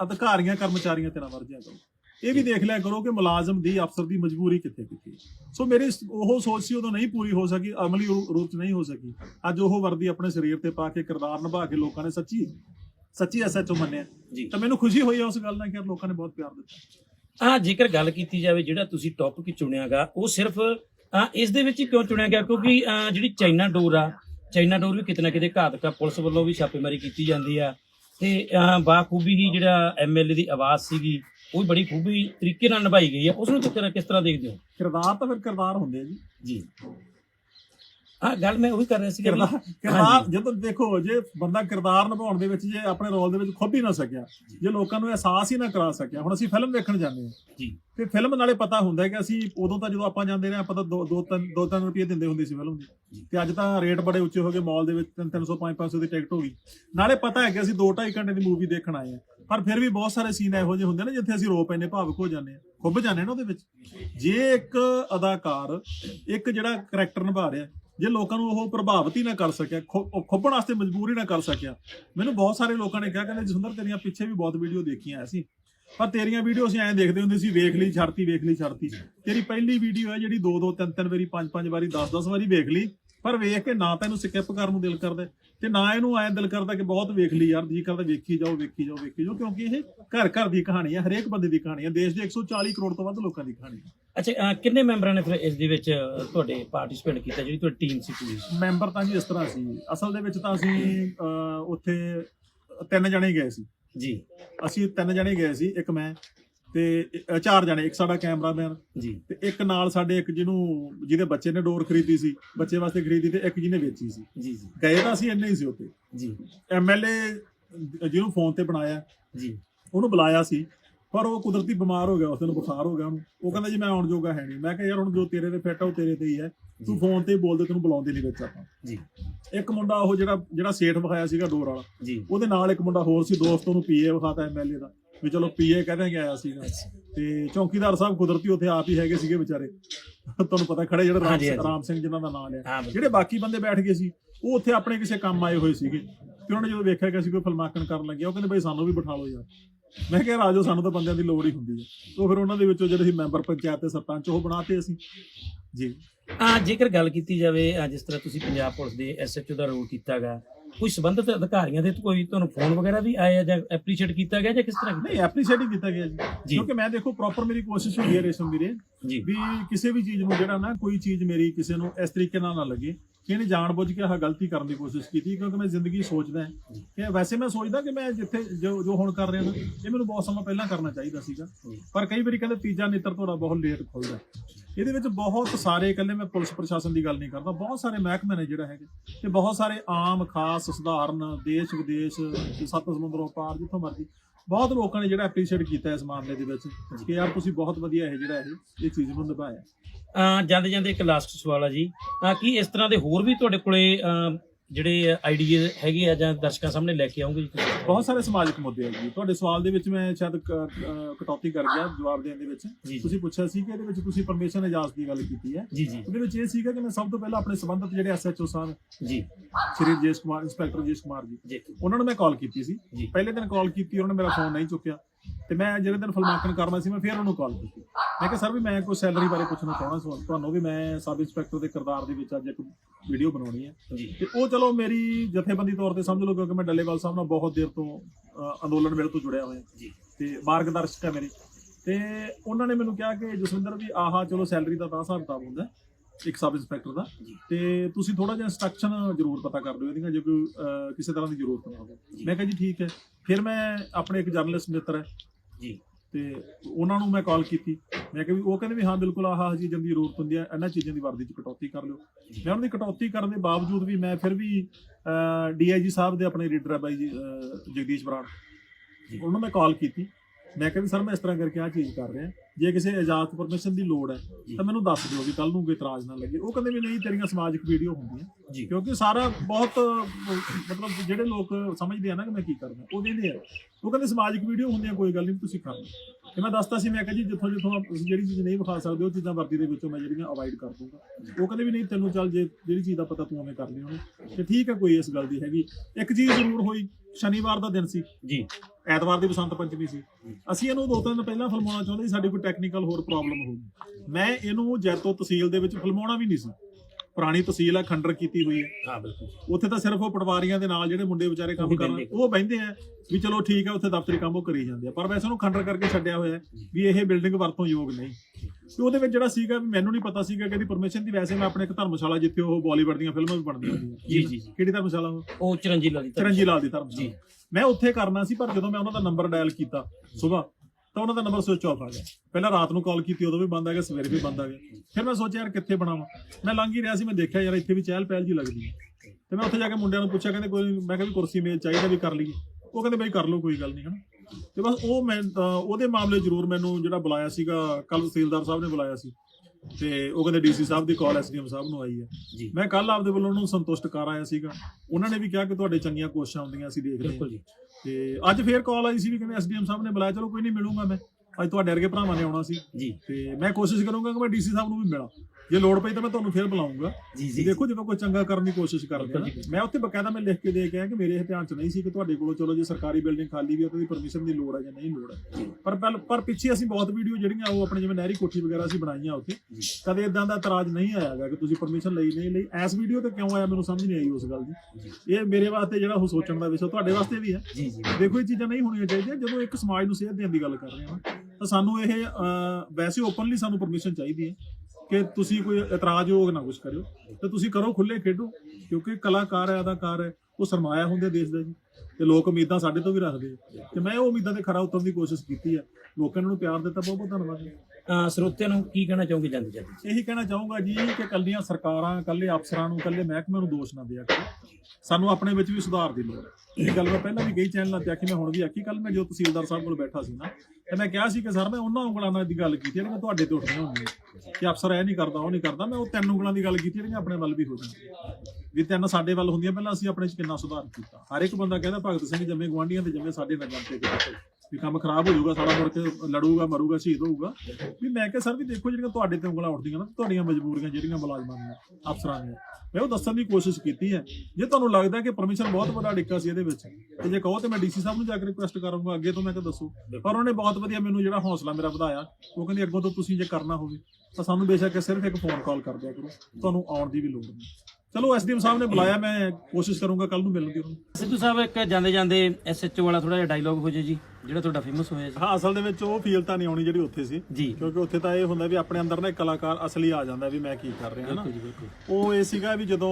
ਅਧਿਕਾਰੀਆਂ ਕਰਮਚਾਰੀਆਂ ਤੇ ਨਾ ਵਰਜਿਆ ਕਰੋ। ਇਹ ਵੀ ਦੇਖ ਲਿਆ ਕਰੋ ਕਿ ਮੁਲਾਜ਼ਮ ਦੀ ਅਫਸਰ ਦੀ ਮਜਬੂਰੀ ਕਿੱਥੇ ਕਿੱਥੇ। ਸੋ ਮੇਰੀ ਉਹ ਸੋਚ ਸੀ ਉਦੋਂ ਨਹੀਂ ਪੂਰੀ ਹੋ ਸਕੀ ਅਮਲੀ ਰੂਪ ਚ ਨਹੀਂ ਹੋ ਸਕੀ। ਅੱਜ ਉਹ ਵਰਦੀ ਆਪਣੇ ਸਰੀਰ ਤੇ ਪਾ ਕੇ ਕਿਰਦਾਰ ਨਿਭਾ ਕੇ ਲੋਕਾਂ ਨੇ ਸੱਚੀ ਸੱਚੀ ਐਸਐਚਓ ਮੰਨਿਆ। ਤਾਂ ਮੈਨੂੰ ਖੁਸ਼ੀ ਹੋਈ ਉਸ ਗੱਲ ਨਾਲ ਕਿ ਲੋਕਾਂ ਨੇ ਬਹੁਤ ਪਿਆਰ ਦਿੱਤਾ। ਆ ਜੇਕਰ ਗੱਲ ਕੀਤੀ ਜਾਵੇ ਜਿਹੜਾ ਤੁਸੀਂ ਟੌਪਿਕ ਚੁਣਿਆਗਾ ਉਹ ਸਿਰਫ ਇਸ ਦੇ ਵਿੱਚ ਹੀ ਕਿਉਂ ਚੁਣਿਆ ਗਿਆ? ਕਿਉਂਕਿ ਜਿਹੜੀ ਚਾਈਨਾ ਡੋਰ ਆ ਚਾਈਨਾ ਡੋਰ ਵੀ ਕਿਤੇ ਨਾ ਕਿਤੇ ਘਾਤਕ ਆ। ਪੁਲਿਸ ਵੱਲੋਂ ਵੀ ਛਾਪੇਮਾਰੀ ਕੀਤੀ ਜਾਂਦੀ ਆ। ਤੇ ਬਾਖੂਬੀ ਹੀ ਜਿਹੜਾ ਐਮਐਲਏ ਦੀ ਆਵਾਜ਼ ਸੀਗੀ ਉਹ ਬੜੀ ਖੂਬੀ ਤਰੀਕੇ ਨਾਲ ਨਿਭਾਈ ਗਈ ਆ। ਉਸ ਨੂੰ ਤੁਸੀਂ ਕਿਸ ਤਰ੍ਹਾਂ ਦੇਖਦੇ ਹੋ? ਕਿਰਦਾਰ ਤਾਂ ਫਿਰ ਕਿਰਦਾਰ ਹੁੰਦੇ ਆ ਜੀ। ਜੀ। ਆ ਗੱਲ ਮੈਂ ਉਹੀ ਕਰ ਰਿਹਾ ਸੀਗਾ ਵੀ- ਕਿਰਦਾਰ ਕਿਰਦਾਰ ਜਦੋਂ ਦੇਖੋ ਜੇ ਬੰਦਾ ਕਿਰਦਾਰ ਨਿਭਾਉਣ ਦੇ ਵਿੱਚ ਜੇ ਆਪਣੇ ਰੋਲ ਦੇ ਵਿੱਚ ਖੁੱਭ ਹੀ ਨਾ ਸਕਿਆ ਜੇ। ਲੋਕਾਂ ਨੂੰ ਅਹਿਸਾਸ ਹੀ ਨਾ ਕਰਾ ਸਕਿਆ ਹੁਣ ਅਸੀਂ ਫਿਲਮ ਵੇਖਣ ਜਾਂਦੇ ਹਾਂ। ਜੀ। ਤੇ ਫਿਲਮ ਨਾਲੇ ਪਤਾ ਹੁੰਦਾ ਹੈ ਕਿ ਅਸੀਂ ਉਦੋਂ ਤਾਂ ਜਦੋਂ ਆਪਾਂ ਜਾਂਦੇ ਰਹੇ ਆਪਾਂ ਤਾਂ 2 2 3 2 3 ਰੁਪਏ ਦਿੰਦੇ ਹੁੰਦੇ ਸੀ ਫਿਲਮ ਦੀ ਤੇ ਅੱਜ ਤਾਂ ਰੇਟ ਬੜੇ ਉੱਚੇ ਹੋ ਗਏ ਮਾਲ ਦੇ ਵਿੱਚ 3 300 5 500 ਦੀ ਟਿਕਟ ਹੋ ਗਈ। ਨਾਲੇ ਪਤਾ ਹੈ ਕਿ ਅਸੀਂ 2 2.5 ਘੰਟੇ ਦੀ ਮੂਵੀ ਦੇਖਣ ਆਏ ਹਾਂ। ਪਰ ਫਿਰ ਵੀ ਬਹੁਤ ਸਾਰੇ ਸੀਨ ਇਹੋ ਜਿਹੇ ਹੁੰਦੇ ਨੇ ਜਿੱਥੇ ਅਸੀਂ ਰੋ ਪੈਨੇ ਭਾਵੁਕ ਹੋ ਜਾਂਦੇ ਹਾਂ। ਖੁੱਭ ਜਾਂਦੇ ਹਾਂ ਨਾ ਉਹਦੇ ਵਿੱਚ। ਜੇ ਇੱਕ ਅਦਾਕਾਰ ਇੱਕ ਜਿਹੜਾ ਕਰੈਕਟਰ ਨਿਭਾ ਰਿਹਾ ਜੇ ਲੋਕਾਂ ਨੂੰ ਉਹ ਪ੍ਰਭਾਵਿਤ ਹੀ ਨਾ ਕਰ ਸਕਿਆ, ਖੁ- ਉਹ ਖੁੱਭਣ ਵਾਸਤੇ ਮਜਬੂਰ ਹੀ ਨਾ ਕਰ ਸਕਿਆ। ਮੈਨੂੰ ਬਹੁਤ ਸਾਰੇ ਲੋਕਾਂ ਨੇ ਕਿਹਾ, ਕਹਿੰਦੇ, ਜਸਵਿੰਦਰ, ਤੇਰੀਆਂ ਪਿੱਛੇ ਵੀ ਬਹੁਤ ਵੀਡੀਓ ਦੇਖੀਆਂ ਅਸੀਂ ਪਰ ਤੇਰੀਆਂ ਵੀਡੀਓ ਅਸੀਂ ਐਂ ਦੇਖਦੇ ਹੁੰਦੇ ਸੀ, ਵੇਖ ਲਈ, ਛੱਡਤੀ, ਵੇਖ ਲਈ, ਛੱਡਤੀ। ਤੇਰੀ ਪਹਿਲੀ ਵੀਡੀਓ ਹੈ ਜਿਹੜੀ ਦੋ ਦੋ ਤਿੰਨ ਤਿੰਨ ਵਾਰੀ ਪੰਜ ਪੰਜ ਵਾਰੀ 10 10 ਵਾਰੀ ਵੇਖ ਲਈ। ਪਰ ਵੇਖ ਕੇ ਨਾ ਤੈਨੂੰ ਸਕਿਪ ਕਰਨ ਨੂੰ ਦਿਲ ਕਰਦਾ। ਤੇ ਨਾ ਇਹਨੂੰ ਐਂ ਦਿਲ ਕਰਦਾ ਕਿ ਬਹੁਤ ਵੇਖ ਲਈ ਯਾਰ ਜੀ ਕਰਦਾ ਵੇਖੀ ਜਾਓ ਵੇਖੀ ਜਾਓ ਵੇਖੀ ਜਾਓ ਕਿਉਂਕਿ ਇਹ ਘਰ ਘਰ ਦੀ ਕਹਾਣੀ ਹੈ ਹਰੇਕ ਬੰਦੇ ਦੀ ਕਹਾਣੀ ਹੈ ਦੇਸ਼ ਦੇ 140 ਕਰੋੜ ਤੋਂ ਵੱਧ ਲੋਕਾਂ ਦੀ ਕਹਾਣੀ ਹੈ ਅੱਛਾ ਕਿੰਨੇ ਮੈਂਬਰਾਂ ਨੇ ਫਿਰ ਇਸ ਦੇ ਵਿੱਚ ਤੁਹਾਡੇ ਪਾਰਟਿਸਿਪੇਟ ਕੀਤਾ ਜਿਹੜੀ ਤੁਹਾਡੀ ਟੀਮ ਸੀ ਪੂਰੀ? ਮੈਂਬਰ ਤਾਂ ਜੀ ਇਸ ਤਰ੍ਹਾਂ ਸੀ ਅਸਲ ਦੇ ਵਿੱਚ ਤਾਂ ਅਸੀਂ ਉੱਥੇ ਤਿੰਨ ਜਣੇ ਗਏ ਸੀ। ਜੀ। ਅਸੀਂ ਤਿੰਨ ਜਣੇ ਗਏ ਸੀ ਇੱਕ ਮੈਂ ਤੇ ਅ, ਚਾਰ ਜਣੇ ਇੱਕ ਸਾਡਾ ਕੈਮਰਾਮੈਨ ਜੀ। ਤੇ ਇੱਕ ਨਾਲ ਸਾਡੇ ਇੱਕ ਜਿਹਨੂੰ ਜਿਹਦੇ ਬੱਚੇ ਨੇ ਡੋਰ ਖਰੀਦੀ ਸੀ ਬੱਚੇ ਵਾਸਤੇ ਖਰੀਦੀ ਤੇ ਇੱਕ ਜਿਹਨੇ ਵੇਚੀ ਸੀ। ਜੀ ਜੀ। ਗਏ ਤਾਂ ਅਸੀਂ ਇੰਨੇ ਹੀ ਸੀ ਉੱਥੇ। ਜੀ। ਐਮਐਲਏ ਜਿਹਨੂੰ ਫੋਨ ਤੇ ਬਣਾਇਆ। ਜੀ। ਉਹਨੂੰ ਬੁਲਾਇਆ ਸੀ ਪਰ ਉਹ ਕੁਦਰਤੀ ਬਿਮਾਰ ਹੋ ਗਿਆ ਉਸ ਦਿਨ ਬੁਖਾਰ ਹੋ ਗਿਆ ਉਹਨੂੰ। ਉਹ ਕਹਿੰਦਾ ਜੀ ਮੈਂ ਆਉਣ ਜੋਗਾ ਹੈ ਨਹੀਂ। ਮੈਂ ਕਿਹਾ ਯਾਰ ਹੁਣ ਜੋ ਤੇਰੇ ਤੇ ਫਿੱਟ ਆ ਉਹ ਤੇਰੇ ਤੇ ਹੀ ਹੈ। ਤੂੰ ਫੋਨ ਤੇ ਹੀ ਬੋਲਦੇ ਤੈਨੂੰ ਬੁਲਾਉਂਦੇ ਨਹੀਂ ਵਿੱਚ ਆਪਾਂ। ਜੀ। ਇੱਕ ਮੁੰਡਾ ਉਹ ਜਿਹੜਾ ਜਿਹੜਾ ਸੇਠ ਵਿਖਾਇਆ ਸੀਗਾ ਡੋਰ ਵਾਲਾ। ਜੀ। ਉਹਦੇ ਨਾਲ ਇੱਕ ਮੁੰਡਾ ਹੋਰ ਸੀ ਦੋਸਤ ਉਹਨੂੰ ਪੀਏ ਵਿਖਾਤਾ ਐਮਐਲਏ ਦਾ। ਵੀ ਚਲੋ ਪੀਏ ਕਹਿੰਦੇ ਕਿ ਆਇਆ ਸੀਗਾ ਤੇ ਚੌਕੀਦਾਰ ਸਾਹਿਬ ਕੁਦਰਤੀ ਉੱਥੇ ਆਪ ਹੀ ਹੈਗੇ ਸੀਗੇ ਵਿਚਾਰੇ। ਤੁਹਾਨੂੰ ਪਤਾ ਖੜੇ ਜਿਹੜਾ ਰਾਮ ਸਿੰਘ- ਹਾਂਜੀ। ਰਾਮ ਸਿੰਘ ਜਿਨ੍ਹਾਂ ਦਾ ਨਾਮ ਲਿਆ। ਜਿਹੜੇ ਬਾਕੀ ਬੰਦੇ ਬੈਠ ਗਏ ਸੀ ਉਹ ਉੱਥੇ ਆਪਣੇ ਕਿਸੇ ਕੰਮ ਆਏ ਹੋਏ ਸੀਗੇ। ਤੇ ਉਹਨਾਂ ਨੇ ਜਦੋਂ ਵੇਖਿਆ ਕਿ ਅਸੀਂ ਕੋਈ ਫਿਲਮਾਕਣ ਕਰਨ ਲੱਗੇ ਉਹ ਕਹਿੰਦੇ ਬਈ ਸਾਨੂੰ ਵੀ ਬਿਠਾ ਲਓ ਯਾਰ। ਮੈਂ ਕਿਹਾ ਰਾਜੋ ਸਾਨੂੰ ਤਾਂ ਬੰਦਿਆਂ ਦੀ ਲੋੜ ਹੀ ਹੁੰਦੀ ਹੈ। ਉਹ ਫਿਰ ਉਹਨਾਂ ਦੇ ਵਿੱਚੋਂ ਜਿਹੜੇ ਸੀ ਮੈਂਬਰ ਪੰਚਾਇਤ ਤੇ ਸਰਪੰਚ ਉਹ ਬਣਾਤੇ ਅਸੀਂ। ਜੀ। ਆ ਜੇਕਰ ਗੱਲ ਕੀਤੀ ਜਾਵੇ ਜਿਸ ਤਰ੍ਹਾਂ ਤੁਸੀਂ ਪੰਜਾਬ ਪੁਲਿਸ ਦੇ ਐਸਐਚਓ ਦਾ ਰੋਲ ਕੀਤਾਗਾ ਕੋਈ ਸੰਬੰਧਿਤ ਅਧਿਕਾਰੀਆਂ ਦੇ ਕੋਈ ਤੁਹਾਨੂੰ ਫੋਨ ਵਗੈਰਾ ਵੀ ਆਏ ਆ ਜਾਂ ਐਪਰੀਸ਼ੀਏਟ ਕੀਤਾ ਗਿਆ ਜਾਂ ਕਿਸ ਤਰ੍ਹਾਂ? ਨਹੀਂ ਐਪਰੀਸ਼ੀਏਟ ਹੀ ਕੀਤਾ ਗਿਆ ਜੀ। ਕਿਉਂਕਿ ਮੈਂ ਦੇਖੋ ਪ੍ਰੋਪਰ ਮੇਰੀ ਕੋਸ਼ਿਸ਼ ਹੋਈ ਹੈ ਰੇਸ਼ਮ ਵੀਰੇ ਵੀ ਕਿਸੇ ਵੀ ਚੀਜ਼ ਨੂੰ ਜਿਹੜਾ ਨਾ ਕੋਈ ਚੀਜ਼ ਮੇਰੀ ਕਿਸੇ ਨੂੰ ਇਸ ਤਰੀਕੇ ਨਾਲ ਨਾ ਲੱਗੇ ਕਿ ਇਹਨੇ ਜਾਣਬੁੱਝ ਕੇ ਆਹ ਗਲਤੀ ਕਰਨ ਦੀ ਕੋਸ਼ਿਸ਼ ਕੀਤੀ, ਕਿਉਂਕਿ ਮੈਂ ਜ਼ਿੰਦਗੀ ਸੋਚਦਾ ਕਿ ਵੈਸੇ ਮੈਂ ਸੋਚਦਾ ਕਿ ਮੈਂ ਜਿੱਥੇ ਜੋ ਜੋ ਹੁਣ ਕਰ ਰਿਹਾ ਨਾ ਇਹ ਮੈਨੂੰ ਬਹੁਤ ਸਮਾਂ ਪਹਿਲਾਂ ਕਰਨਾ ਚਾਹੀਦਾ ਸੀਗਾ। ਪਰ ਕਈ ਵਾਰੀ ਕਹਿੰਦੇ ਤੀਜਾ ਨੇਤਰ ਤੁਹਾਡਾ ਬਹੁਤ ਲੇਟ ਖੁੱਲਦਾ ਇਹਦੇ ਵਿੱਚ ਬਹੁਤ ਸਾਰੇ ਇਕੱਲੇ ਮੈਂ ਪੁਲਿਸ ਪ੍ਰਸ਼ਾਸਨ ਦੀ ਗੱਲ ਨਹੀਂ ਕਰਦਾ, ਬਹੁਤ ਸਾਰੇ ਮਹਿਕਮੇ ਨੇ ਜਿਹੜਾ ਹੈਗੇ। ਤੇ ਬਹੁਤ ਸਾਰੇ ਆਮ, ਖਾਸ, ਸਧਾਰਨ ਦੇਸ਼ ਵਿਦੇਸ਼ ਸੱਤ ਸਮੁੰਦਰੋਂ ਪਾਰ, ਜਿੱਥੋਂ ਮਰਜ਼ੀ। ਬਹੁਤ ਲੋਕਾਂ ਨੇ ਜਿਹੜਾ ਐਪਰੀਸ਼ੀਏਟ ਕੀਤਾ ਇਸ ਮਾਮਲੇ ਦੇ ਵਿੱਚ ਕਿ ਯਾਰ ਤੁਸੀਂ ਬਹੁਤ ਵਧੀਆ ਇਹ ਜਿਹੜਾ ਇਹ ਇਹ ਚੀਜ਼ ਨੂੰ ਨਿਭਾਇਆ। ਆ ਜਾਂਦੇ ਜਾਂਦੇ ਇੱਕ ਲਾਸਟ ਸਵਾਲ ਆ ਜੀ। ਆ ਕੀ ਇਸ ਤਰ੍ਹਾਂ ਦੇ ਹੋਰ ਵੀ ਤੁਹਾਡੇ ਕੋਲੇ ਅਮ, ਜਿਹੜੇ ਆਈਡੀਆ ਹੈਗੇ ਆ ਜਾਂ ਦਰਸ਼ਕਾਂ ਸਾਹਮਣੇ ਲੈ ਕੇ ਆਉਂਗੇ? ਬਹੁਤ ਸਾਰੇ ਸਮਾਜਿਕ ਮੁੱਦੇ ਆ ਜੀ। ਤੁਹਾਡੇ ਸਵਾਲ ਦੇ ਵਿੱਚ ਮੈਂ ਸ਼ਾਇਦ ਕ- ਅ, ਕਟੌਤੀ ਕਰ ਗਿਆ ਜਵਾਬ ਦੇਣ ਦੇ ਵਿੱਚ। ਤੁਸੀਂ ਪੁੱਛਿਆ ਸੀ ਕਿ ਇਹਦੇ ਵਿੱਚ ਤੁਸੀਂ ਪਰਮਿਸ਼ਨ ਇਜਾਜ਼ਤ ਦੀ ਗੱਲ ਕੀਤੀ ਹੈ। ਜੀ ਜੀ। ਉਹਦੇ ਵਿੱਚ ਇਹ ਸੀਗਾ ਕਿ ਮੈਂ ਸਭ ਤੋਂ ਪਹਿਲਾਂ ਆਪਣੇ ਸੰਬੰਧਿਤ ਜਿਹੜੇ ਐਸਐਚਓ ਸਾਹਿਬ ਜੀ। ਸ਼੍ਰੀ ਰਜੇਸ਼ ਕੁਮਾਰ ਇੰਸਪੈਕਟਰ ਰਜੇਸ਼ ਕੁਮਾਰ ਜੀ ਜੀ। ਉਹਨਾਂ ਨੂੰ ਮੈਂ ਕਾਲ ਕੀਤੀ ਸੀ। ਜੀ। ਪਹਿਲੇ ਦਿਨ ਕਾਲ ਕੀਤੀ ਉਹਨਾਂ ਨੇ ਮੇਰਾ ਫੋਨ ਨਹੀਂ ਚੁੱਕਿਆ। ਤੇ ਮੈਂ ਜਿਹੜੇ ਦਿਨ ਫਿਲਮਾਂਕਣ ਕਰਨਾ ਸੀ ਮੈਂ ਫਿਰ ਉਹਨੂੰ ਕਾਲ ਕੀਤੀ। ਮੈਂ ਕਿਹਾ ਸਰ ਵੀ ਮੈਂ ਕੋਈ ਸੈਲਰੀ ਬਾਰੇ ਪੁੱਛਣਾ ਚਾਹਣਾ ਸੀ। ਤੁਹਾਨੂੰ ਵੀ ਮੈਂ ਸਬ ਇੰਸਪੈਕਟਰ ਦੇ ਕਿਰਦਾਰ ਦੇ ਵਿੱਚ ਅੱਜ ਇੱਕ ਵੀਡੀਓ ਬਣਾਉਣੀ ਹੈ। ਤੇ ਉਹ ਚਲੋ ਮੇਰੀ ਜਥੇਬੰਦੀ ਤੌਰ ਤੇ ਸਮਝ ਲਓ ਕਿਉਂਕਿ ਮੈਂ ਡੱਲੇਵਾਲ ਸਾਹਿਬ ਨਾਲ ਬਹੁਤ ਦੇਰ ਤੋਂ ਅੰਦੋਲਨ ਵੇਲੇ ਤੋਂ ਜੁੜਿਆ ਹੋਇਆ। ਜੀ। ਤੇ ਮਾਰਗਦਰਸ਼ਕ ਹੈ ਮੇਰੀ। ਤੇ ਉਹਨਾਂ ਨੇ ਮੈਨੂੰ ਕਿਹਾ ਕਿ ਜਸਵਿੰਦਰ ਵੀ ਆਹਾ ਚਲੋ ਸੈਲਰੀ ਦਾ ਤਾਂ ਹਿਸਾਬ ਕਿਤਾਬ ਹੁੰਦਾ ਇੱਕ ਸਬ ਇੰਸਪੈਕਟਰ ਦਾ। ਜੀ। ਤੇ ਤੁਸੀਂ ਥੋੜਾ ਜਿਹਾ ਇੰਸਟਰਕਸ਼ਨ ਜ਼ਰੂਰ ਪਤਾ ਕਰ ਲਿਓ ਇਹਦੀਆਂ ਜੇ ਕੋਈ ਕਿਸੇ ਤਰ੍ਹਾਂ ਦੀ ਜ਼ਰੂਰਤ ਨਾ ਹੋਵੇ। ਜੀ। ਮੈਂ ਕਿਹਾ ਜੀ ਠੀਕ ਹੈ। ਫਿਰ ਮੈਂ ਆਪਣੇ ਇੱਕ ਜਰਨਲਿਸਟ ਮਿੱਤਰ ਹੈ। ਜੀ। ਤੇ ਉਹਨਾਂ ਨੂੰ ਮੈਂ ਕਾਲ ਕੀਤੀ। ਮੈਂ ਕਿਹਾ ਵੀ ਉਹ ਕਹਿੰਦੇ ਵੀ ਹਾਂ ਬਿਲਕੁਲ ਆਹ ਆਹ ਚੀਜ਼ਾਂ ਦੀ ਜ਼ਰੂਰਤ ਹੁੰਦੀ ਹੈ। ਇਹਨਾਂ ਚੀਜ਼ਾਂ ਦੀ ਵਰਦੀ ਚ ਕਟੌਤੀ ਕਰ ਲਿਓ। ਮੈਂ ਉਹਨਾਂ ਦੀ ਕਟੌਤੀ ਕਰਨ ਦੇ ਬਾਵਜੂਦ ਵੀ ਮੈਂ ਫਿਰ ਵੀ ਡੀਆਈਜੀ ਸਾਹਿਬ ਦੇ ਆਪਣੇ ਰੀਡਰ ਹੈ ਬਾਈ ਜੀ ਅਹ, ਜਗਦੀਸ਼ ਬਰਾੜ। ਜੀ। ਉਹਨਾਂ ਨੂੰ ਮੈਂ ਕਾਲ ਕੀਤੀ। ਮੈਂ ਕਿਹਾ ਵੀ ਸਰ ਮੈਂ ਇਸ ਤਰ੍ਹਾਂ ਕਰਕੇ ਆਹ ਚੀਜ਼ ਕਰ ਰਿਹਾ। ਜੇ ਕਿਸੇ ਇਜਾਜ਼ਤ ਪਰਮਿਸ਼ਨ ਦੀ ਲੋੜ ਹੈ। ਤਾਂ ਮੈਨੂੰ ਦੱਸ ਦਿਓ ਵੀ ਕੱਲ ਨੂੰ ਕੋਈ ਇਤਰਾਜ਼ ਨਾ ਲੱਗੇ। ਉਹ ਕਹਿੰਦੇ ਵੀ ਨਹੀਂ ਤੇਰੀਆਂ ਸਮਾਜਿਕ ਵੀਡੀਓ ਹੁੰਦੀਆਂ। ਕਿਉਂਕਿ ਸਾਰਾ ਬਹੁਤ ਮਤਲਬ ਜਿਹੜੇ ਲੋਕ ਸਮਝਦੇ ਆ ਨਾ ਕਿ ਮੈਂ ਕੀ ਕਰਨਾ ਉਹ ਕਹਿੰਦੇ ਆ। ਉਹ ਕਹਿੰਦੇ ਸਮਾਜਿਕ ਵੀਡੀਓ ਹੁੰਦੀਆਂ ਕੋਈ ਗੱਲ ਨਹੀਂ ਤੁਸੀਂ ਕਰ ਲਓ। ਤੇ ਮੈਂ ਦੱਸਤਾ ਸੀ ਮੈਂ ਕਿਹਾ ਜੀ ਜਿੱਥੋਂ ਜਿੱਥੋਂ ਤੁਸੀਂ ਜਿਹੜੀ ਚੀਜ਼ ਨਹੀਂ ਵਿਖਾ ਸਕਦੇ ਉਹ ਚੀਜ਼ਾਂ ਵਰਦੀ ਦੇ ਵਿੱਚੋਂ ਮੈਂ ਜਿਹੜੀਆਂ ਅਵਾਇਡ ਕਰ ਦੂੰਗਾ। ਉਹ ਕਹਿੰਦੇ ਵੀ ਨਹੀਂ ਤੈਨੂੰ ਚੱਲ ਜੇ ਜਿਹੜੀ ਚੀਜ਼ ਦਾ ਪਤਾ ਤੂੰ ਉਵੇਂ ਕਰ ਲਈ ਉਹਨੇ ਤੇ ਠੀਕ ਹੈ ਕੋਈ ਇਸ ਗੱਲ ਦੀ ਹੈਗੀ। ਇੱਕ ਚੀਜ਼ ਜ਼ਰੂਰ ਹੋਈ ਸ਼ਨੀਵਾਰ ਦਾ ਦਿਨ ਸੀ। ਜੀ। ਐਤਵਾਰ ਦੀ ਬਸੰਤ ਪੰਚਮੀ ਸੀ। ਅਸੀਂ ਇਹਨੂੰ ਦੋ ਤਿੰਨ ਪਹਿਲਾਂ ਫਿਲਮਾਉਣਾ ਚਾਹੁੰਦੇ ਸੀ ਸਾਡੀ ਕੋਈ ਟੈਕਨੀਕਲ ਹੋਰ ਪ੍ਰੋਬਲਮ ਹੋ ਗਈ ਮੈਂ ਇਹਨੂੰ ਜੈਤੋ ਤਹਿਸੀਲ ਦੇ ਵਿੱਚ ਫਿਲਮਾਉਣਾ ਵੀ ਨਹੀਂ ਸੀ। ਪੁਰਾਣੀ ਤਹਿਸੀਲ ਹੈ ਖੰਡਰ ਕੀਤੀ ਹੋਈ ਹੈ। ਹਾਂ ਬਿਲਕੁਲ। ਉੱਥੇ ਤਾਂ ਸਿਰਫ ਉਹ ਪਟਵਾਰੀਆਂ ਦੇ ਨਾਲ ਜਿਹੜੇ ਮੁੰਡੇ ਵਿਚਾਰੇ ਕੰਮ ਕਰਨ। ਉਹ ਬਹਿੰਦੇ ਆ ਵੀ ਚਲੋ ਠੀਕ ਹੈ ਉੱਥੇ ਦਫ਼ਤਰੀ ਕੰਮ ਉਹ ਕਰੀ ਜਾਂਦੇ ਆ। ਪਰ ਵੈਸੇ ਉਹਨੂੰ ਖੰਡਰ ਕਰਕੇ ਛੱਡਿਆ ਹੋਇਆ ਵੀ ਇਹ ਬਿਲਡਿੰਗ ਵਰਤੋਂ ਯੋਗ ਨਹੀਂ। ਤੇ ਉਹਦੇ ਵਿੱਚ ਜਿਹੜਾ ਸੀਗਾ ਵੀ ਮੈਨੂੰ ਨਹੀਂ ਪਤਾ ਸੀਗਾ ਕਿ ਇਹਦੀ ਪਰਮਿਸ਼ਨ ਦੀ ਵੈਸੇ ਮੈਂ ਆਪਣੇ ਇੱਕ ਧਰਮਸ਼ਾਲਾ ਜਿੱਥੇ ਉਹ ਬਾਲੀਵੁੱਡ ਦੀਆਂ ਫਿਲਮਾਂ ਵੀ ਬਣਦੀਆਂ ਹੁੰਦੀਆਂ ਜੀ, ਜੀ। ਕਿਹੜੀ ਧਰਮਸ਼ਾਲਾ ਉਹ? ਉਹ ਚਰਨਜੀਤ ਲਾਲ ਦੀ ਲਾਲ ਦੀ ਧਰਮਸ਼ਾਲਾ। ਮੈਂ ਉੱਥੇ ਕਰਨਾ ਸੀ ਪਰ ਜਦੋਂ ਮੈਂ ਉਹਨਾਂ ਦਾ ਨੰਬਰ ਡਾਇਲ ਕੀਤਾ ਸਵੇਰ ਤਾਂ ਉਹਨਾਂ ਦਾ ਨੰਬਰ ਸਵਿਚ ਆਫ ਆ ਗਿਆ। ਪਹਿਲਾਂ ਰਾਤ ਨੂੰ ਕਾਲ ਕੀਤੀ, ਉਦੋਂ ਵੀ ਬੰਦ ਆ ਗਿਆ, ਸਵੇਰੇ ਵੀ ਬੰਦ ਆ ਗਿਆ। ਫਿਰ ਮੈਂ ਸੋਚਿਆ ਯਾਰ ਕਿੱਥੇ ਬਣਾਵਾਂ? ਮੈਂ ਲੰਘ ਹੀ ਰਿਹਾ ਸੀ, ਮੈਂ ਦੇਖਿਆ ਯਾਰ ਇੱਥੇ ਵੀ ਚਹਿਲ ਪਹਿਲ ਜੀ ਲੱਗਦੀ ਹੈ। ਤੇ ਮੈਂ ਉੱਥੇ ਜਾ ਕੇ ਮੁੰਡਿਆਂ ਨੂੰ ਪੁੱਛਿਆ, ਕਹਿੰਦੇ ਕੋਈ ਮੈਂ ਕਿਹਾ ਵੀ ਕੁਰਸੀ ਮੇਜ਼ ਚਾਹੀਦਾ ਵੀ ਕਰ ਲਈਏ। ਉਹ ਕਹਿੰਦੇ ਬਈ ਕਰ ਲਓ, ਕੋਈ ਗੱਲ ਨਹੀਂ ਹਨਾ। ਤੇ ਬਸ ਉਹ ਮੈਂ ਉਹਦੇ ਮਾਮਲੇ ਜ਼ਰੂਰ ਮੈਨੂੰ ਜਿਹੜਾ ਬੁਲਾਇਆ ਸੀਗਾ ਕੱਲ ਤਹਿਸੀਲਦਾਰ ਸਾਹਿਬ ਨੇ ਬੁਲਾਇਆ ਸੀ। ਤੇ ਉਹ ਕਹਿੰਦੇ ਡੀਸੀ ਸਾਹਿਬ ਦੀ ਕਾਲ ਐਸਡੀਐਮ ਸਾਹਿਬ ਨੂੰ ਆਈ ਹੈ। ਮੈਂ ਕੱਲ ਆਪਦੇ ਵੱਲੋਂ ਉਹਨੂੰ ਸੰਤੁਸ਼ਟ ਕਰ ਆਇਆ ਸੀਗਾ। ਉਹਨਾਂ ਨੇ ਵੀ ਕਿਹਾ ਕਿ ਤੁਹਾਡੇ ਚੰਗੀਆਂ ਕੋਸ਼ਿਸ਼ਾਂ ਹੁੰਦੀਆਂ ਅਸੀਂ ਦੇਖਦੇ ਹਾਂ ਬਿਲਕੁਲ ਜੀ। ਤੇ ਅੱਜ ਫੇਰ ਕਾਲ ਆਈ ਸੀ ਵੀ ਕਹਿੰਦੇ ਐਸਡੀਐਮ ਸਾਹਿਬ ਨੇ ਬੁਲਾਇਆ ਚਲੋ ਕੋਈ ਨਹੀਂ ਮਿਲੂੰਗਾ ਮੈਂ। ਅੱਜ ਤੁਹਾਡੇ ਵਰਗੇ ਭਰਾਵਾਂ ਨੇ ਆਉਣਾ ਸੀ। ਤੇ ਮੈਂ ਕੋਸ਼ਿਸ਼ ਕਰੂੰਗਾ ਕਿ ਮੈਂ ਡੀਸੀ ਸਾਹਿਬ ਨੂੰ ਵੀ ਮਿਲਾਂ। ਜੇ ਲੋੜ ਪਈ ਤਾਂ ਮੈਂ ਤੁਹਾਨੂੰ ਫੇਰ ਬੁਲਾਉਂਗਾ। ਜੀ ਜੀ ਦੇਖੋ ਜਦੋਂ ਕੋਈ ਚੰਗਾ ਕਰਨ ਦੀ ਕੋਸ਼ਿਸ਼ ਕਰਦੇ ਆ। ਮੈਂ ਉੱਥੇ ਬਕਾਇਦਾ ਮੈਂ ਲਿਖ ਕੇ ਦੇ ਕੇ ਆਇਆ ਕਿ ਮੇਰੇ ਧਿਆਨ ਚ ਨਹੀਂ ਸੀ ਕਿ ਤੁਹਾਡੇ ਕੋਲੋਂ ਚਲੋ ਜੇ ਸਰਕਾਰੀ ਬਿਲਡਿੰਗ ਖਾਲੀ ਵੀ ਹੈ ਤਾਂ ਉਹਦੀ ਪਰਮਿਸ਼ਨ ਦੀ ਲੋੜ ਹੈ ਜਾਂ ਨਹੀਂ ਲੋੜ ਹੈ ਪਰ ਪਰ ਪਿੱਛੇ ਅਸੀਂ ਬਹੁਤ ਵੀਡੀਓ ਜਿਹੜੀਆਂ ਉਹ ਆਪਣੇ ਜਿਵੇਂ ਨਹਿਰੀ ਕੋਠੀ ਵਗੈਰਾ ਅਸੀਂ ਬਣਾਈਆਂ ਉੱਥੇ। ਕਦੇ ਇਦਾਂ ਦਾ ਇਤਰਾਜ਼ ਨਹੀਂ ਆਇਆਗਾ ਕਿ ਤੁਸੀਂ ਪਰਮਿਸ਼ਨ ਲਈ ਨਹੀਂ ਲਈ। ਐਸ ਵੀਡੀਓ ਤੇ ਕਿਉਂ ਆਇਆ ਮੈਨੂੰ ਸਮਝ ਨਹੀਂ ਆਈ ਉਸ ਗੱਲ ਦੀ। ਇਹ ਮੇਰੇ ਵਾਸਤੇ ਜਿਹੜਾ ਉਹ ਸੋਚਣ ਦਾ ਵਿਸ਼ਾ ਤੁਹਾਡੇ ਵਾਸਤੇ ਵੀ ਹੈ। ਜੀ ਜੀ ਦੇਖੋ ਇਹ ਚੀਜ਼ਾਂ ਨਹੀਂ ਹੋਣੀਆਂ ਚਾਹੀਦੀਆਂ। ਜਦੋਂ ਇੱਕ ਸਮਾਜ ਨੂੰ ਸੇਧ ਦੇਣ ਦੀ ਗੱਲ ਕਰ ਰਹੇ ਹਾਂ ਤਾਂ ਸਾਨੂੰ ਇਹ ਵੈਸੇ ਓਪਨਲੀ ਸਾਨੂੰ ਪਰਮਿਸ਼ਨ ਚਾਹੀਦੀ ਹੈ। ਕਿ ਤੁਸੀਂ ਕੋਈ ਇਤਰਾਜ਼ਯੋਗ ਨਾ ਕੁਝ ਕਰਿਓ। ਤੇ ਤੁਸੀਂ ਕਰੋ ਖੁੱਲੇ ਖੇਡੋ, ਕਿਉਂਕਿ ਕਲਾਕਾਰ ਹੈ, ਅਦਾਕਾਰ ਹੈ, ਉਹ ਸਰਮਾਇਆ ਹੁੰਦੇ ਦੇਸ਼ ਦਾ ਜੀ। ਤੇ ਲੋਕ ਉਮੀਦਾਂ ਸਾਡੇ ਤੋਂ ਵੀ ਰੱਖਦੇ ਆ। ਤੇ ਮੈਂ ਉਹ ਉਮੀਦਾਂ ਤੇ ਖਰਾ ਉਤਰਨ ਦੀ ਕੋਸ਼ਿਸ਼ ਕੀਤੀ ਹੈ। ਲੋਕਾਂ ਨੂੰ ਪਿਆਰ ਦਿੱਤਾ ਬਹੁਤ ਬਹੁਤ ਧੰਨਵਾਦ ਸਰੋਤਿਆਂ ਨੂੰ ਕੀ ਕਹਿਣਾ ਚਾਹੋਗੇ ਜਾਂਦੇ ਜਾਂਦੇ ਇਹੀ ਕਹਿਣਾ ਚਾਹੂੰਗਾ ਜੀ ਕਿ ਕੱਲੀਆਂ ਸਰਕਾਰਾਂ ਕੱਲੇ ਅਫਸਰਾਂ ਨੂੰ ਕੱਲੇ ਮਹਿਕਮੇ ਨੂੰ ਦੋਸ਼ ਨਾ ਦਿਆ ਕਰੋ। ਸਾਨੂੰ ਆਪਣੇ ਵਿੱਚ ਵੀ ਸੁਧਾਰ ਦੀ ਲੋੜ ਹੈ। ਇਹ ਗੱਲ ਮੈਂ ਪਹਿਲਾਂ ਵੀ ਕਈ ਚੈਨਲਾਂ ਤੇ ਆਖੀ, ਮੈਂ ਹੁਣ ਵੀ ਆਖੀ ਕੱਲ ਮੈਂ ਜੋ ਤਹਿਸੀਲਦਾਰ ਸਾਹਿਬ ਕੋਲ ਬੈਠਾ ਸੀ ਨਾ, ਤੇ ਮੈਂ ਕਿਹਾ ਸੀ ਕਿ ਸਰ, ਮੈਂ ਉਹਨਾਂ ਉਂਗਲਾਂ ਨਾਲ ਦੀ ਗੱਲ ਕੀਤੀ ਜਿਹੜੀਆਂ ਤੁਹਾਡੇ ਤੋਂ ਉੱਠੀਆਂ ਹੁੰਦੀਆਂ ਕਿ ਅਫਸਰ ਇਹ ਨਹੀਂ ਕਰਦਾ, ਉਹ ਨਹੀਂ ਕਰਦਾ। ਮੈਂ ਉਹ ਤਿੰਨ ਉਂਗਲਾਂ ਦੀ ਗੱਲ ਕੀਤੀ ਜਿਹੜੀਆਂ ਆਪਣੇ ਵੱਲ ਵੀ ਹੋ ਜਾਂਦੀਆਂ ਵੀ ਤਿੰਨ ਸਾਡੇ ਵੱਲ ਹੁੰਦੀਆਂ। ਪਹਿਲਾਂ ਅਸੀਂ ਆਪਣੇ ਚ ਕਿੰਨਾ ਸੁਧਾਰ ਕੀਤਾ। ਹਰ ਇੱਕ ਬੰਦਾ ਕਹਿੰਦਾ ਭਗਤ ਸਿੰਘ ਜੰਮੇ ਗਵਾਂਢੀਆਂ ਦੇ ਜੰਮੇ ਸਾਡੇ ਨਗਰ ਤੇ ਵੀ ਕੰਮ ਖਰਾਬ ਹੋ ਜਾਊਗਾ ਸਾਰਾ ਮੁੜ ਕੇ ਲੜੂਗਾ, ਮਰੂਗਾ, ਸ਼ਹੀਦ ਹੋਊਗਾ। ਵੀ ਮੈਂ ਕਿਹਾ, ਸਰ, ਵੀ ਦੇਖੋ ਜਿਹੜੀਆਂ ਤੁਹਾਡੇ ਤੇ ਉਂਗਲਾਂ ਉੱਠਦੀਆਂ ਨਾ, ਤੁਹਾਡੀਆਂ ਮਜਬੂਰੀਆਂ ਜਿਹੜੀਆਂ ਮੁਲਾਜ਼ਮਾਂ ਦੀਆਂ, ਅਫਸਰਾਂ ਦੀਆਂ, ਮੈਂ ਉਹ ਦੱਸਣ ਦੀ ਕੋਸ਼ਿਸ਼ ਕੀਤੀ ਹੈ। ਜੇ ਤੁਹਾਨੂੰ ਲੱਗਦਾ ਕਿ ਪਰਮਿਸ਼ਨ ਬਹੁਤ ਵੱਡਾ ਡਿੱਕਾ ਸੀ ਇਹਦੇ ਵਿੱਚ, ਤੇ ਜੇ ਕਹੋ ਤੇ ਮੈਂ ਡੀਸੀ ਸਾਹਿਬ ਨੂੰ ਜਾ ਕੇ ਰਿਕੁਐਸਟ ਕਰਾਂਗਾ, ਅੱਗੇ ਤੋਂ ਮੈਂ ਕਿਹਾ ਦੱਸੋ। ਪਰ ਉਹਨੇ ਬਹੁਤ ਵਧੀਆ ਮੈਨੂੰ ਜਿਹੜਾ ਹੌਸਲਾ ਮੇਰਾ ਵਧਾਇਆ, ਉਹ ਕਹਿੰਦੀ, ਅੱਗੋਂ ਤੋਂ ਤੁਸੀਂ ਜੇ ਕਰਨਾ ਹੋਵੇ, ਤਾਂ ਸਾਨੂੰ ਬੇਸ਼ੱਕ ਸਿਰਫ ਇੱਕ ਫੋਨ ਕਾਲ ਕਰ ਦਿਆ ਕਰੋ, ਤੁਹਾਨੂੰ ਆਉਣ ਦੀ ਵੀ ਲੋੜ ਨਹੀਂ। ਚਲੋ ਐਸਡੀਐਮ ਸਾਹਿਬ ਨੇ ਬੁਲਾਇਆ, ਮੈਂ ਕੋਸ਼ਿਸ਼ ਕਰੂੰਗਾ ਕੱਲ ਨੂੰ ਮਿਲਣ ਦੀ ਉਹਨੂੰ ਸਿੱਧੂ ਸਾਹਿਬ, ਇੱਕ ਜਾਂਦੇ ਜਾਂਦੇ ਐਸਐਚਓ ਵਾਲਾ ਥੋੜਾ ਜਿਹਾ ਡਾਇਲੌਗ ਹੋ ਜੇ ਜੀ। ਜਿਹੜਾ ਤੁਹਾਡਾ ਫੇਮਸ ਹੋਇਆ ਜੀ ਹਾਂ ਅਸਲ ਦੇ ਵਿੱਚ ਉਹ ਫੀਲ ਤਾਂ ਨਹੀਂ ਆਉਣੀ ਜਿਹੜੀ ਉੱਥੇ ਸੀ। ਜੀ। ਕਿਉਂਕਿ ਉੱਥੇ ਤਾਂ ਇਹ ਹੁੰਦਾ ਵੀ ਆਪਣੇ ਅੰਦਰ ਨਾ ਇੱਕ ਕਲਾਕਾਰ ਅਸਲੀ ਆ ਜਾਂਦਾ ਵੀ ਮੈਂ ਕੀ ਕਰ ਰਿਹਾ ਨਾ ਬਿਲਕੁਲ ਜੀ ਬਿਲਕੁਲ। ਉਹ ਇਹ ਸੀਗਾ ਵੀ ਜਦੋਂ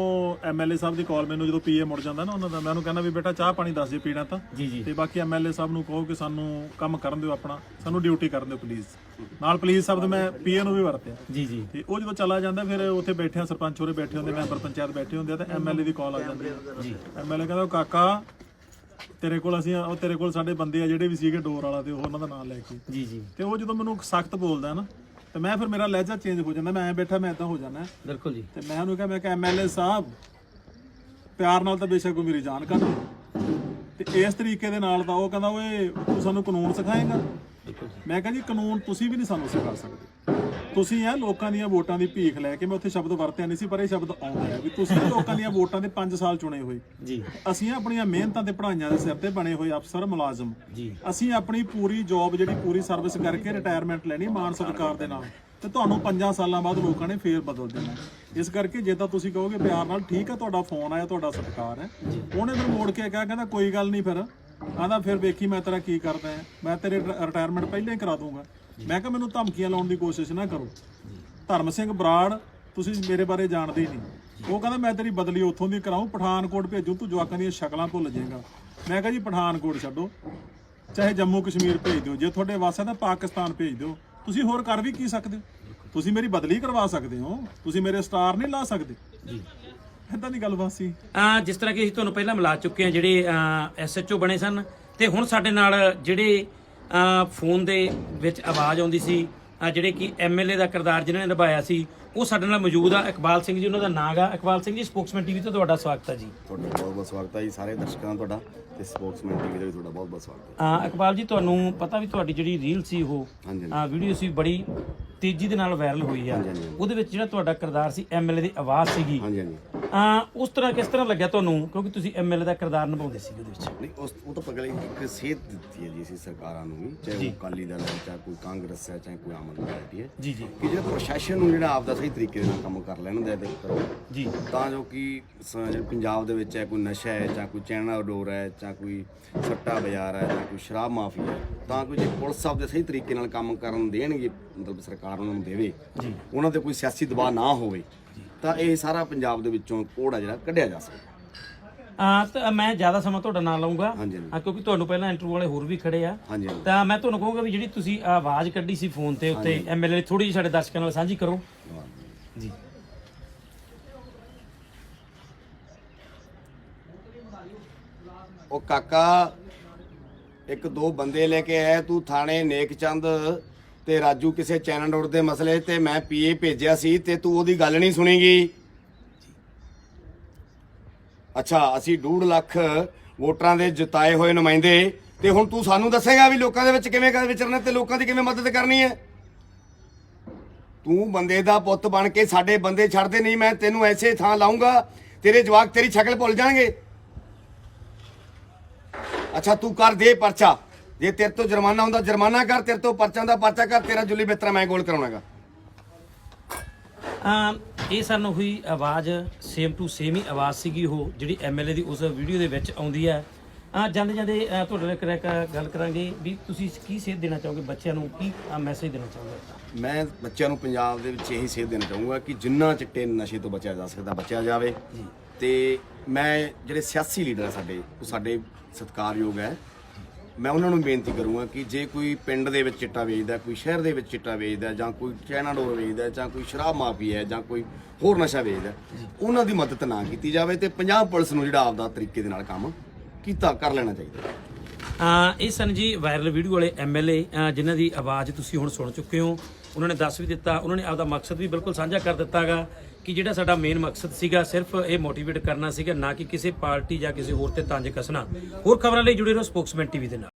ਐਮਐਲਏ ਸਾਹਿਬ ਦੀ ਕਾਲ ਮੈਨੂੰ ਜਦੋਂ ਪੀਏ ਮੁੜ ਜਾਂਦਾ ਨਾ ਉਹਨਾਂ ਦਾ ਮੈਂ ਉਹਨੂੰ ਕਹਿੰਦਾ ਵੀ ਬੇਟਾ ਚਾਹ ਪਾਣੀ ਦੱਸ ਜੇ ਪੀਣਾ ਤਾਂ। ਜੀ ਜੀ। ਤੇ ਬਾਕੀ ਐਮਐਲਏ ਸਾਹਿਬ ਨੂੰ ਕਹੋ ਕਿ ਸਾਨੂੰ ਕੰਮ ਕਰਨ ਦਿਓ ਆਪਣਾ ਸਾਨੂੰ ਡਿਊਟੀ ਕਰਨ ਦਿਓ ਪਲੀਜ਼ ਨਾਲ ਪਲੀਜ਼ ਸ਼ਬਦ ਮੈਂ ਪੀਏ ਨੂੰ ਵੀ ਵਰਤਿਆ। ਜੀ ਜੀ। ਤੇ ਉਹ ਜਦੋਂ ਚਲਾ ਜਾਂਦਾ ਫਿਰ ਉੱਥੇ ਬੈਠੇ ਆ ਸਰਪੰਚ ਹੋਰੇ ਬੈਠੇ ਹੁੰਦੇ ਮੈਂਬਰ ਪੰਚਾਇਤ ਬੈਠੇ ਹੁੰਦੇ ਆ ਤੇ ਐਮਐਲਏ ਦੀ ਕਾਲ ਆ ਜਾਂਦੀ ਹੈ ਜੀ। ਐਮਐਲਏ ਕਹਿੰਦਾ ਕਾਕਾ ਤੇਰੇ ਕੋਲ ਅਸੀਂ ਉਹ ਤੇਰੇ ਕੋਲ ਸਾਡੇ ਬੰਦੇ ਆ ਜਿਹੜੇ ਵੀ ਸੀਗੇ ਡੋਰ ਵਾਲਾ ਤੇ ਉਹ ਉਹਨਾਂ ਦਾ ਨਾਮ ਲੈ ਕੇ। ਜੀ ਜੀ। ਤੇ ਉਹ ਜਦੋਂ ਮੈਨੂੰ ਸਖਤ ਬੋਲਦਾ ਨਾ ਤੇ ਮੈਂ ਫਿਰ ਮੇਰਾ ਲਹਿਜਾ ਚੇਂਜ ਹੋ ਜਾਂਦਾ ਮੈਂ ਐ ਬੈਠਾ ਮੈਂ ਇਦਾਂ ਹੋ ਜਾਂਦਾ। ਬਿਲਕੁਲ ਜੀ। ਤੇ ਮੈਂ ਉਹਨੂੰ ਕਿਹਾ ਮੈਂ ਕਿਹਾ ਐਮਐਲਏ ਸਾਹਿਬ ਪਿਆਰ ਨਾਲ ਤਾਂ ਬੇਸ਼ੱਕ ਉਹ ਮੇਰੀ ਜਾਨ ਕੱਢ ਤੇ ਇਸ ਤਰੀਕੇ ਦੇ ਨਾਲ ਤਾਂ ਉਹ ਕਹਿੰਦਾ ਓਏ ਤੂੰ ਸਾਨੂੰ ਕਾਨੂੰਨ ਸਿਖਾਏਂਗਾ? ਬਿਲਕੁਲ ਜੀ। ਮੈਂ ਕਿਹਾ ਜੀ ਕਾਨੂੰਨ ਤੁਸੀਂ ਵੀ ਨਹੀਂ ਸਾਨੂੰ ਸਿਖਾ ਸਕਦੇ। ਤੁਸੀਂ ਇਹ ਲੋਕਾਂ ਦੀਆਂ ਵੋਟਾਂ ਦੀ ਭੀਖ ਲੈ ਕੇ ਮੈਂ ਉੱਥੇ ਸ਼ਬਦ ਵਰਤਿਆ ਨਹੀਂ ਸੀ ਪਰ ਇਹ ਸ਼ਬਦ ਆਉਂਦਾ ਹੈ ਵੀ ਤੁਸੀਂ ਲੋਕਾਂ ਦੀਆਂ ਵੋਟਾਂ ਦੇ 5 ਸਾਲ ਚੁਣੇ ਹੋਏ। ਜੀ। ਅਸੀਂ ਆਪਣੀਆਂ ਮਿਹਨਤਾਂ ਤੇ ਪੜ੍ਹਾਈਆਂ ਦੇ ਸਿਰ ਤੇ ਬਣੇ ਹੋਏ ਅਫਸਰ ਮੁਲਾਜ਼ਮ। ਜੀ। ਅਸੀਂ ਆਪਣੀ ਪੂਰੀ ਜੌਬ ਜਿਹੜੀ ਪੂਰੀ ਸਰਵਿਸ ਕਰਕੇ ਰਿਟਾਇਰਮੈਂਟ ਲੈਣੀ ਮਾਨ ਸਤਿਕਾਰ ਦੇ ਨਾਲ। ਤੇ ਤੁਹਾਨੂੰ 5 ਸਾਲਾਂ ਬਾਅਦ ਲੋਕਾਂ ਨੇ ਫੇਰ ਬਦਲ ਦੇਣਾ ਇਸ ਕਰਕੇ ਜੇ ਤਾਂ ਤੁਸੀਂ ਕਹੋਗੇ ਪਿਆਰ ਨਾਲ ਠੀਕ ਹੈ ਤੁਹਾਡਾ ਫੋਨ ਆਇਆ ਤੁਹਾਡਾ ਸਤਿਕਾਰ ਹੈ। ਉਹਨੇ ਫਿਰ ਮੋੜ ਕੇ ਕਿਹਾ ਕਹਿੰਦਾ ਕੋਈ ਗੱਲ ਨਹੀਂ ਫਿਰ। ਆਂਦਾ ਫਿਰ ਵੇਖੀ ਮੈਂ ਤੇਰਾ ਕੀ ਕਰਦਾ ਮੈਂ ਤੇਰੇ ਰਿਟਾਇਰਮੈਂਟ ਪਹਿਲਾਂ ਹੀ ਕਰਾ ਦੂੰਗਾ। ਮੈਂ ਕਿਹਾ ਮੈਨੂੰ ਧਮਕੀਆਂ ਲਾਉਣ ਦੀ ਕੋਸ਼ਿਸ਼ ਨਾ ਕਰੋ। ਧਰਮ ਸਿੰਘ ਬਰਾੜ ਤੁਸੀਂ ਮੇਰੇ ਬਾਰੇ ਜਾਣਦੇ ਹੀ ਨਹੀਂ। ਉਹ ਕਹਿੰਦਾ ਮੈਂ ਤੇਰੀ ਬਦਲੀ ਉੱਥੋਂ ਦੀ ਕਰਾਉਂ ਪਠਾਨਕੋਟ ਭੇਜੂ ਤੂੰ ਜਵਾਕਾਂ ਦੀਆਂ ਸ਼ਕਲਾਂ ਭੁੱਲ ਜਾਏਗਾ। ਮੈਂ ਕਿਹਾ ਜੀ ਪਠਾਨਕੋਟ ਛੱਡੋ। ਚਾਹੇ ਜੰਮੂ ਕਸ਼ਮੀਰ ਭੇਜ ਦਿਓ ਜੇ ਤੁਹਾਡੇ ਵਾਸਤੇ ਤਾਂ ਪਾਕਿਸਤਾਨ ਭੇਜ ਦਿਓ। ਤੁਸੀਂ ਹੋਰ ਕਰ ਵੀ ਕੀ ਸਕਦੇ ਹੋ? ਤੁਸੀਂ ਮੇਰੀ ਬਦਲੀ ਕਰਵਾ ਸਕਦੇ ਹੋ। ਤੁਸੀਂ ਮੇਰੇ ਸਟਾਰ ਨਹੀਂ ਲਾ ਸਕਦੇ। ਜੀ। ਇਦਾਂ ਦੀ ਗੱਲਬਾਤ ਸੀ ਆ ਜਿਸ ਤਰ੍ਹਾਂ ਕਿ ਅਸੀਂ ਤੁਹਾਨੂੰ ਪਹਿਲਾਂ ਮਿਲਾ ਚੁੱਕੇ ਹਾਂ ਜਿਹੜੇ ਐਸਐਚਓ ਬਣੇ ਸਨ ਤੇ ਹੁਣ ਸਾਡੇ ਨਾਲ ਜਿਹੜੇ ਫੋਨ ਦੇ ਵਿੱਚ ਆਵਾਜ਼ ਆਉਂਦੀ ਸੀ। ਜਿਹੜੇ ਕਿ ਐਮਐਲਏ ਦਾ ਕਿਰਦਾਰ ਜਿਨ੍ਹਾਂ ਨੇ ਨਿਭਾਇਆ ਸੀ ਉਹ ਸਾਡੇ ਨਾਲ ਮੌਜੂਦ ਆ। ਇਕਬਾਲ ਸਿੰਘ ਜੀ ਉਹਨਾਂ ਦਾ ਨਾਮ ਆ ਇਕਬਾਲ ਸਿੰਘ ਜੀ ਸਪੋਕਸਮੈਨ ਟੀਵੀ ਤੋਂ ਤੁਹਾਡਾ ਸਵਾਗਤ ਹੈ ਜੀ। ਤੁਹਾਡਾ ਬਹੁਤ ਬਹੁਤ ਸਵਾਗਤ ਹੈ ਜੀ ਸਾਰੇ ਦਰਸ਼ਕਾਂ ਦਾ ਤੁਹਾਡਾ ਤੇ ਸਪੋਕਸਮੈਨ ਟੀਵੀ ਦਾ ਵੀ ਤੁਹਾਡਾ ਬਹੁਤ ਬਹੁਤ ਸਵਾਗਤ ਹੈ। ਅਹ, ਇਕਬਾਲ ਜੀ ਤੁਹਾਨੂੰ ਪਤਾ ਵੀ ਤੁਹਾਡੀ ਜਿਹੜੀ ਰੀਲ ਸੀ ਉਹ ਆ ਵੀਡੀਓ ਸੀ ਬੜੀ ਤੇਜ਼ੀ ਦੇ ਨਾਲ ਵਾਇਰਲ ਹੋਈ ਆ। ਉਹਦੇ ਵਿੱਚ ਜਿਹੜਾ ਤੁਹਾਡਾ ਕਿਰਦਾਰ ਸੀ ਐਮਐਲਏ ਦੀ ਆਵਾਜ਼ ਸੀਗੀ। ਹਾਂਜੀ ਹਾਂਜੀ। ਆ ਉਸ ਤਰ੍ਹਾਂ ਕਿਸ ਤਰ੍ਹਾਂ ਲੱਗਿਆ ਤੁਹਾਨੂੰ? ਕਿਉਂਕਿ ਤੁਸੀਂ ਐਮਐਲਏ ਦਾ ਕਿਰਦਾਰ ਨਿਭਾਉਂਦੇ ਸੀ ਉਹਦੇ ਵਿੱਚ। ਨਹੀਂ ਉਸ ਉਹ ਤਾਂ ਪਗਲੇ ਇੱਕ ਸੇਧ ਦਿੱਤੀ ਹੈ ਜੀ ਅਸੀਂ ਸਰਕਾਰਾਂ ਨੂੰ ਵੀ ਚਾਹੇ ਉਹ ਅਕਾਲੀ ਦਲ ਹੈ ਚਾਹੇ ਕੋਈ ਕਾਂਗਰਸ ਹੈ ਚਾਹੇ ਕੋਈ ਆਮ ਆਦਮੀ ਪਾਰਟੀ ਹੈ। ਜੀ ਜੀ। ਕਿ ਜਿਹੜਾ ਪ੍ਰਸ਼ਾਸਨ ਨੂੰ ਜਿਹੜਾ ਆਪਦਾ ਸਹੀ ਤਰੀਕੇ ਦੇ ਨਾਲ ਕੰਮ ਕਰ ਲੈਣ ਦੇ ਦੇ ਕਰੋ। ਜੀ। ਤਾਂ ਜੋ ਕਿ ਜਿਹੜੇ ਪੰਜਾਬ ਦੇ ਵਿੱਚ ਹੈ ਕੋਈ ਨਸ਼ਾ ਹੈ ਜਾਂ ਕੋਈ ਚੈਨਾ ਡੋਰ ਹੈ ਜਾਂ ਕੋਈ ਸੱਟਾ ਬਾਜ਼ਾਰ ਹੈ ਜਾਂ ਕੋਈ ਸ਼ਰਾਬ ਮਾਫੀਆ ਹੈ ਤਾਂ ਕੋਈ ਜੇ ਪੁਲਿਸ ਆਪਦੇ ਸਹੀ ਤਰੀਕੇ ਨਾਲ ਕੰਮ ਕਰਨ ਦੇਣਗੇ ਮਤਲਬ ਸਰਕਾਰ ਉਹਨਾਂ ਨੂੰ ਦੇਵੇ ਉਹਨਾਂ ਤੇ ਕੋਈ ਸਿਆਸੀ ਦਬਾਅ ਨਾ ਹੋਵੇ ਤਾਂ ਇਹ ਸਾਰਾ ਪੰਜਾਬ ਦੇ ਵਿੱਚੋਂ ਕੋੜਾ ਜਿਹੜਾ ਕੱਢਿਆ ਜਾ ਸਕਦਾ। ਆ ਤਾਂ ਮੈਂ ਜ਼ਿਆਦਾ ਸਮਾਂ ਤੁਹਾਡਾ ਨਾਲ ਹਾਂਜੀ, ਹਾਂਜੀ। ਆ ਕਿਉਂਕਿ ਤੁਹਾਨੂੰ ਪਹਿਲਾਂ ਇੰਟਰਵਿਊ ਵਾਲੇ ਹੋਰ ਵੀ ਖੜੇ ਆ। ਹਾਂਜੀ ਹਾਂਜੀ। ਤਾਂ ਮੈਂ ਤੁਹਾਨੂੰ ਕਹੂੰਗਾ ਵੀ ਜਿਹੜੀ ਤੁਸੀਂ ਆਵਾਜ਼ ਕੱਢੀ ਸੀ ਫੋਨ ਤੇ ਉੱਤੇ ਐਮਐਲਏ ਥੋੜੀ ਜਿਹੀ ਸਾਡੇ ਦਰਸ਼ਕਾਂ ਨਾਲ ਸਾਂਝੀ ਕਰੋ। ਜੀ। ਉਹ ਕਾਕਾ ਇੱਕ ਦੋ ਬੰਦੇ ਲੈ ਕੇ ਆਇਆ, ਤੂੰ ਥਾਣੇ ਨੇਕਚੰਦ ਤੇ ਰਾਜੂ ਕਿਸੇ ਚੈਨਲ ਰੋਡ ਦੇ ਮਸਲੇ ਤੇ ਮੈਂ ਪੀਏ ਭੇਜਿਆ ਸੀ ਤੇ ਤੂੰ ਉਹਦੀ ਗੱਲ ਨਹੀਂ ਸੁਣੀਗੀ। ਅੱਛਾ, ਅਸੀਂ 2.5 ਲੱਖ ਵੋਟਰਾਂ ਦੇ ਜਿਤਾਏ ਹੋਏ ਨੁਮਾਇੰਦੇ ਤੇ ਹੁਣ ਤੂੰ ਸਾਨੂੰ ਦੱਸੇਗਾ ਵੀ ਲੋਕਾਂ ਦੇ ਵਿੱਚ ਕਿਵੇਂ ਕਰ ਵਿਚਰਨਾ ਤੇ ਲੋਕਾਂ ਦੀ ਕਿਵੇਂ ਮਦਦ ਕਰਨੀ ਹੈ? ਤੂੰ ਬੰਦੇ ਦਾ ਪੁੱਤ ਬਣ ਕੇ ਸਾਡੇ ਬੰਦੇ ਛੱਡਦੇ ਨਹੀਂ, ਮੈਂ ਤੈਨੂੰ ਐਸੇ ਥਾਂ ਲਾਉਂਗਾ ਤੇਰੇ ਜਵਾਕ ਤੇਰੀ ਸ਼ਕਲ ਭੁੱਲ ਜਾਣਗੇ। ਅੱਛਾ ਤੂੰ ਕਰ ਦੇ ਪਰਚਾ। ਜੇ ਤੇਰੇ ਤੋਂ ਜੁਰਮਾਨਾ ਹੁੰਦਾ ਜੁਰਮਾਨਾ ਕਰ ਤੇਰੇ ਤੋਂ ਪਰਚਾ ਦਾ ਪਰਚਾ ਕਰ ਤੇਰਾ ਜੁਲੀ ਬਿਸਤਰਾ ਮੈਂ ਗੋਲ ਕਰਾਉਣਾਗਾ। ਆ ਇਹ ਸਾਨੂੰ ਹੋਈ ਆਵਾਜ਼ ਸੇਮ ਟੂ ਸੇਮ ਹੀ ਆਵਾਜ਼ ਸੀਗੀ ਉਹ ਜਿਹੜੀ ਐਮਐਲਏ ਦੀ ਉਸ ਵੀਡੀਓ ਦੇ ਵਿੱਚ ਆਉਂਦੀ ਹੈ। ਆ ਜਾਂਦੇ ਜਾਂਦੇ ਤੁਹਾਡੇ ਨਾਲ ਇੱਕ ਇੱਕ ਗੱਲ ਕਰਾਂਗੇ ਵੀ ਤੁਸੀਂ ਕੀ ਸੇਧ ਦੇਣਾ ਚਾਹੋਗੇ ਬੱਚਿਆਂ ਨੂੰ ਕੀ ਮੈਸੇਜ ਦੇਣਾ ਚਾਹੋਗੇ? ਮੈਂ ਬੱਚਿਆਂ ਨੂੰ ਪੰਜਾਬ ਦੇ ਵਿੱਚ ਇਹੀ ਸੇਧ ਦੇਣਾ ਚਾਹੂੰਗਾ ਕਿ ਜਿੰਨਾ ਚਿੱਟੇ ਨਸ਼ੇ ਤੋਂ ਬਚਿਆ ਜਾ ਸਕਦਾ ਬਚਿਆ ਜਾਵੇ। ਤੇ ਮੈਂ ਜਿਹੜੇ ਸਿਆਸੀ ਲੀਡਰ ਆ ਸਾਡੇ, ਉਹ ਸਾਡੇ ਸਤਿਕਾਰਯੋਗ ਹੈ। ਮੈਂ ਉਹਨਾਂ ਨੂੰ ਬੇਨਤੀ ਕਰੂੰਗਾ ਕਿ ਜੇ ਕੋਈ ਪਿੰਡ ਦੇ ਵਿੱਚ ਚਿੱਟਾ ਵੇਚਦਾ, ਕੋਈ ਸ਼ਹਿਰ ਦੇ ਵਿੱਚ ਚਿੱਟਾ ਵੇਚਦਾ, ਜਾਂ ਕੋਈ ਚੈਨਾ ਡੋਰ ਵੇਚਦਾ, ਜਾਂ ਕੋਈ ਸ਼ਰਾਬ ਮਾਫੀ ਹੈ ਜਾਂ ਕੋਈ ਹੋਰ ਨਸ਼ਾ ਵੇਚਦਾ, ਉਹਨਾਂ ਦੀ ਮਦਦ ਨਾ ਕੀਤੀ ਜਾਵੇ ਤੇ ਪੰਜਾਬ ਪੁਲਿਸ ਨੂੰ ਜਿਹੜਾ ਆਪਦਾ ਤਰੀਕੇ ਦੇ ਨਾਲ ਕੰਮ ਕੀਤਾ, ਕਰ ਲੈਣਾ ਚਾਹੀਦਾ। ਇਹ ਸਨ ਜੀ ਵਾਇਰਲ ਵੀਡੀਓ ਵਾਲੇ ਐਮਐਲਏ ਜਿਨ੍ਹਾਂ ਦੀ ਆਵਾਜ਼ ਤੁਸੀਂ ਹੁਣ ਸੁਣ ਚੁੱਕੇ ਹੋ। ਉਹਨਾਂ ਨੇ ਦੱਸ ਵੀ ਦਿੱਤਾ, ਉਹਨਾਂ ਨੇ ਆਪਦਾ ਮਕਸਦ ਵੀ ਬਿਲਕੁਲ ਸਾਂਝਾ ਕਰ ਦਿੱਤਾਗਾ। ਕਿ ਜਿਹੜਾ ਸਾਡਾ ਮੇਨ ਮਕਸਦ ਸੀਗਾ ਸਿਰਫ ਇਹ ਮੋਟੀਵੇਟ ਕਰਨਾ ਸੀਗਾ, ਨਾ ਕਿ ਕਿਸੇ ਪਾਰਟੀ ਜਾਂ ਕਿਸੇ ਹੋਰ ਤੇ ਤੰਜ ਕੱਸਣਾ। ਹੋਰ ਖਬਰਾਂ ਲਈ ਜੁੜੇ ਰਹੋ ਸਪੋਕਸਮੈਨ ਟੀਵੀ ਦੇ ਨਾਲ।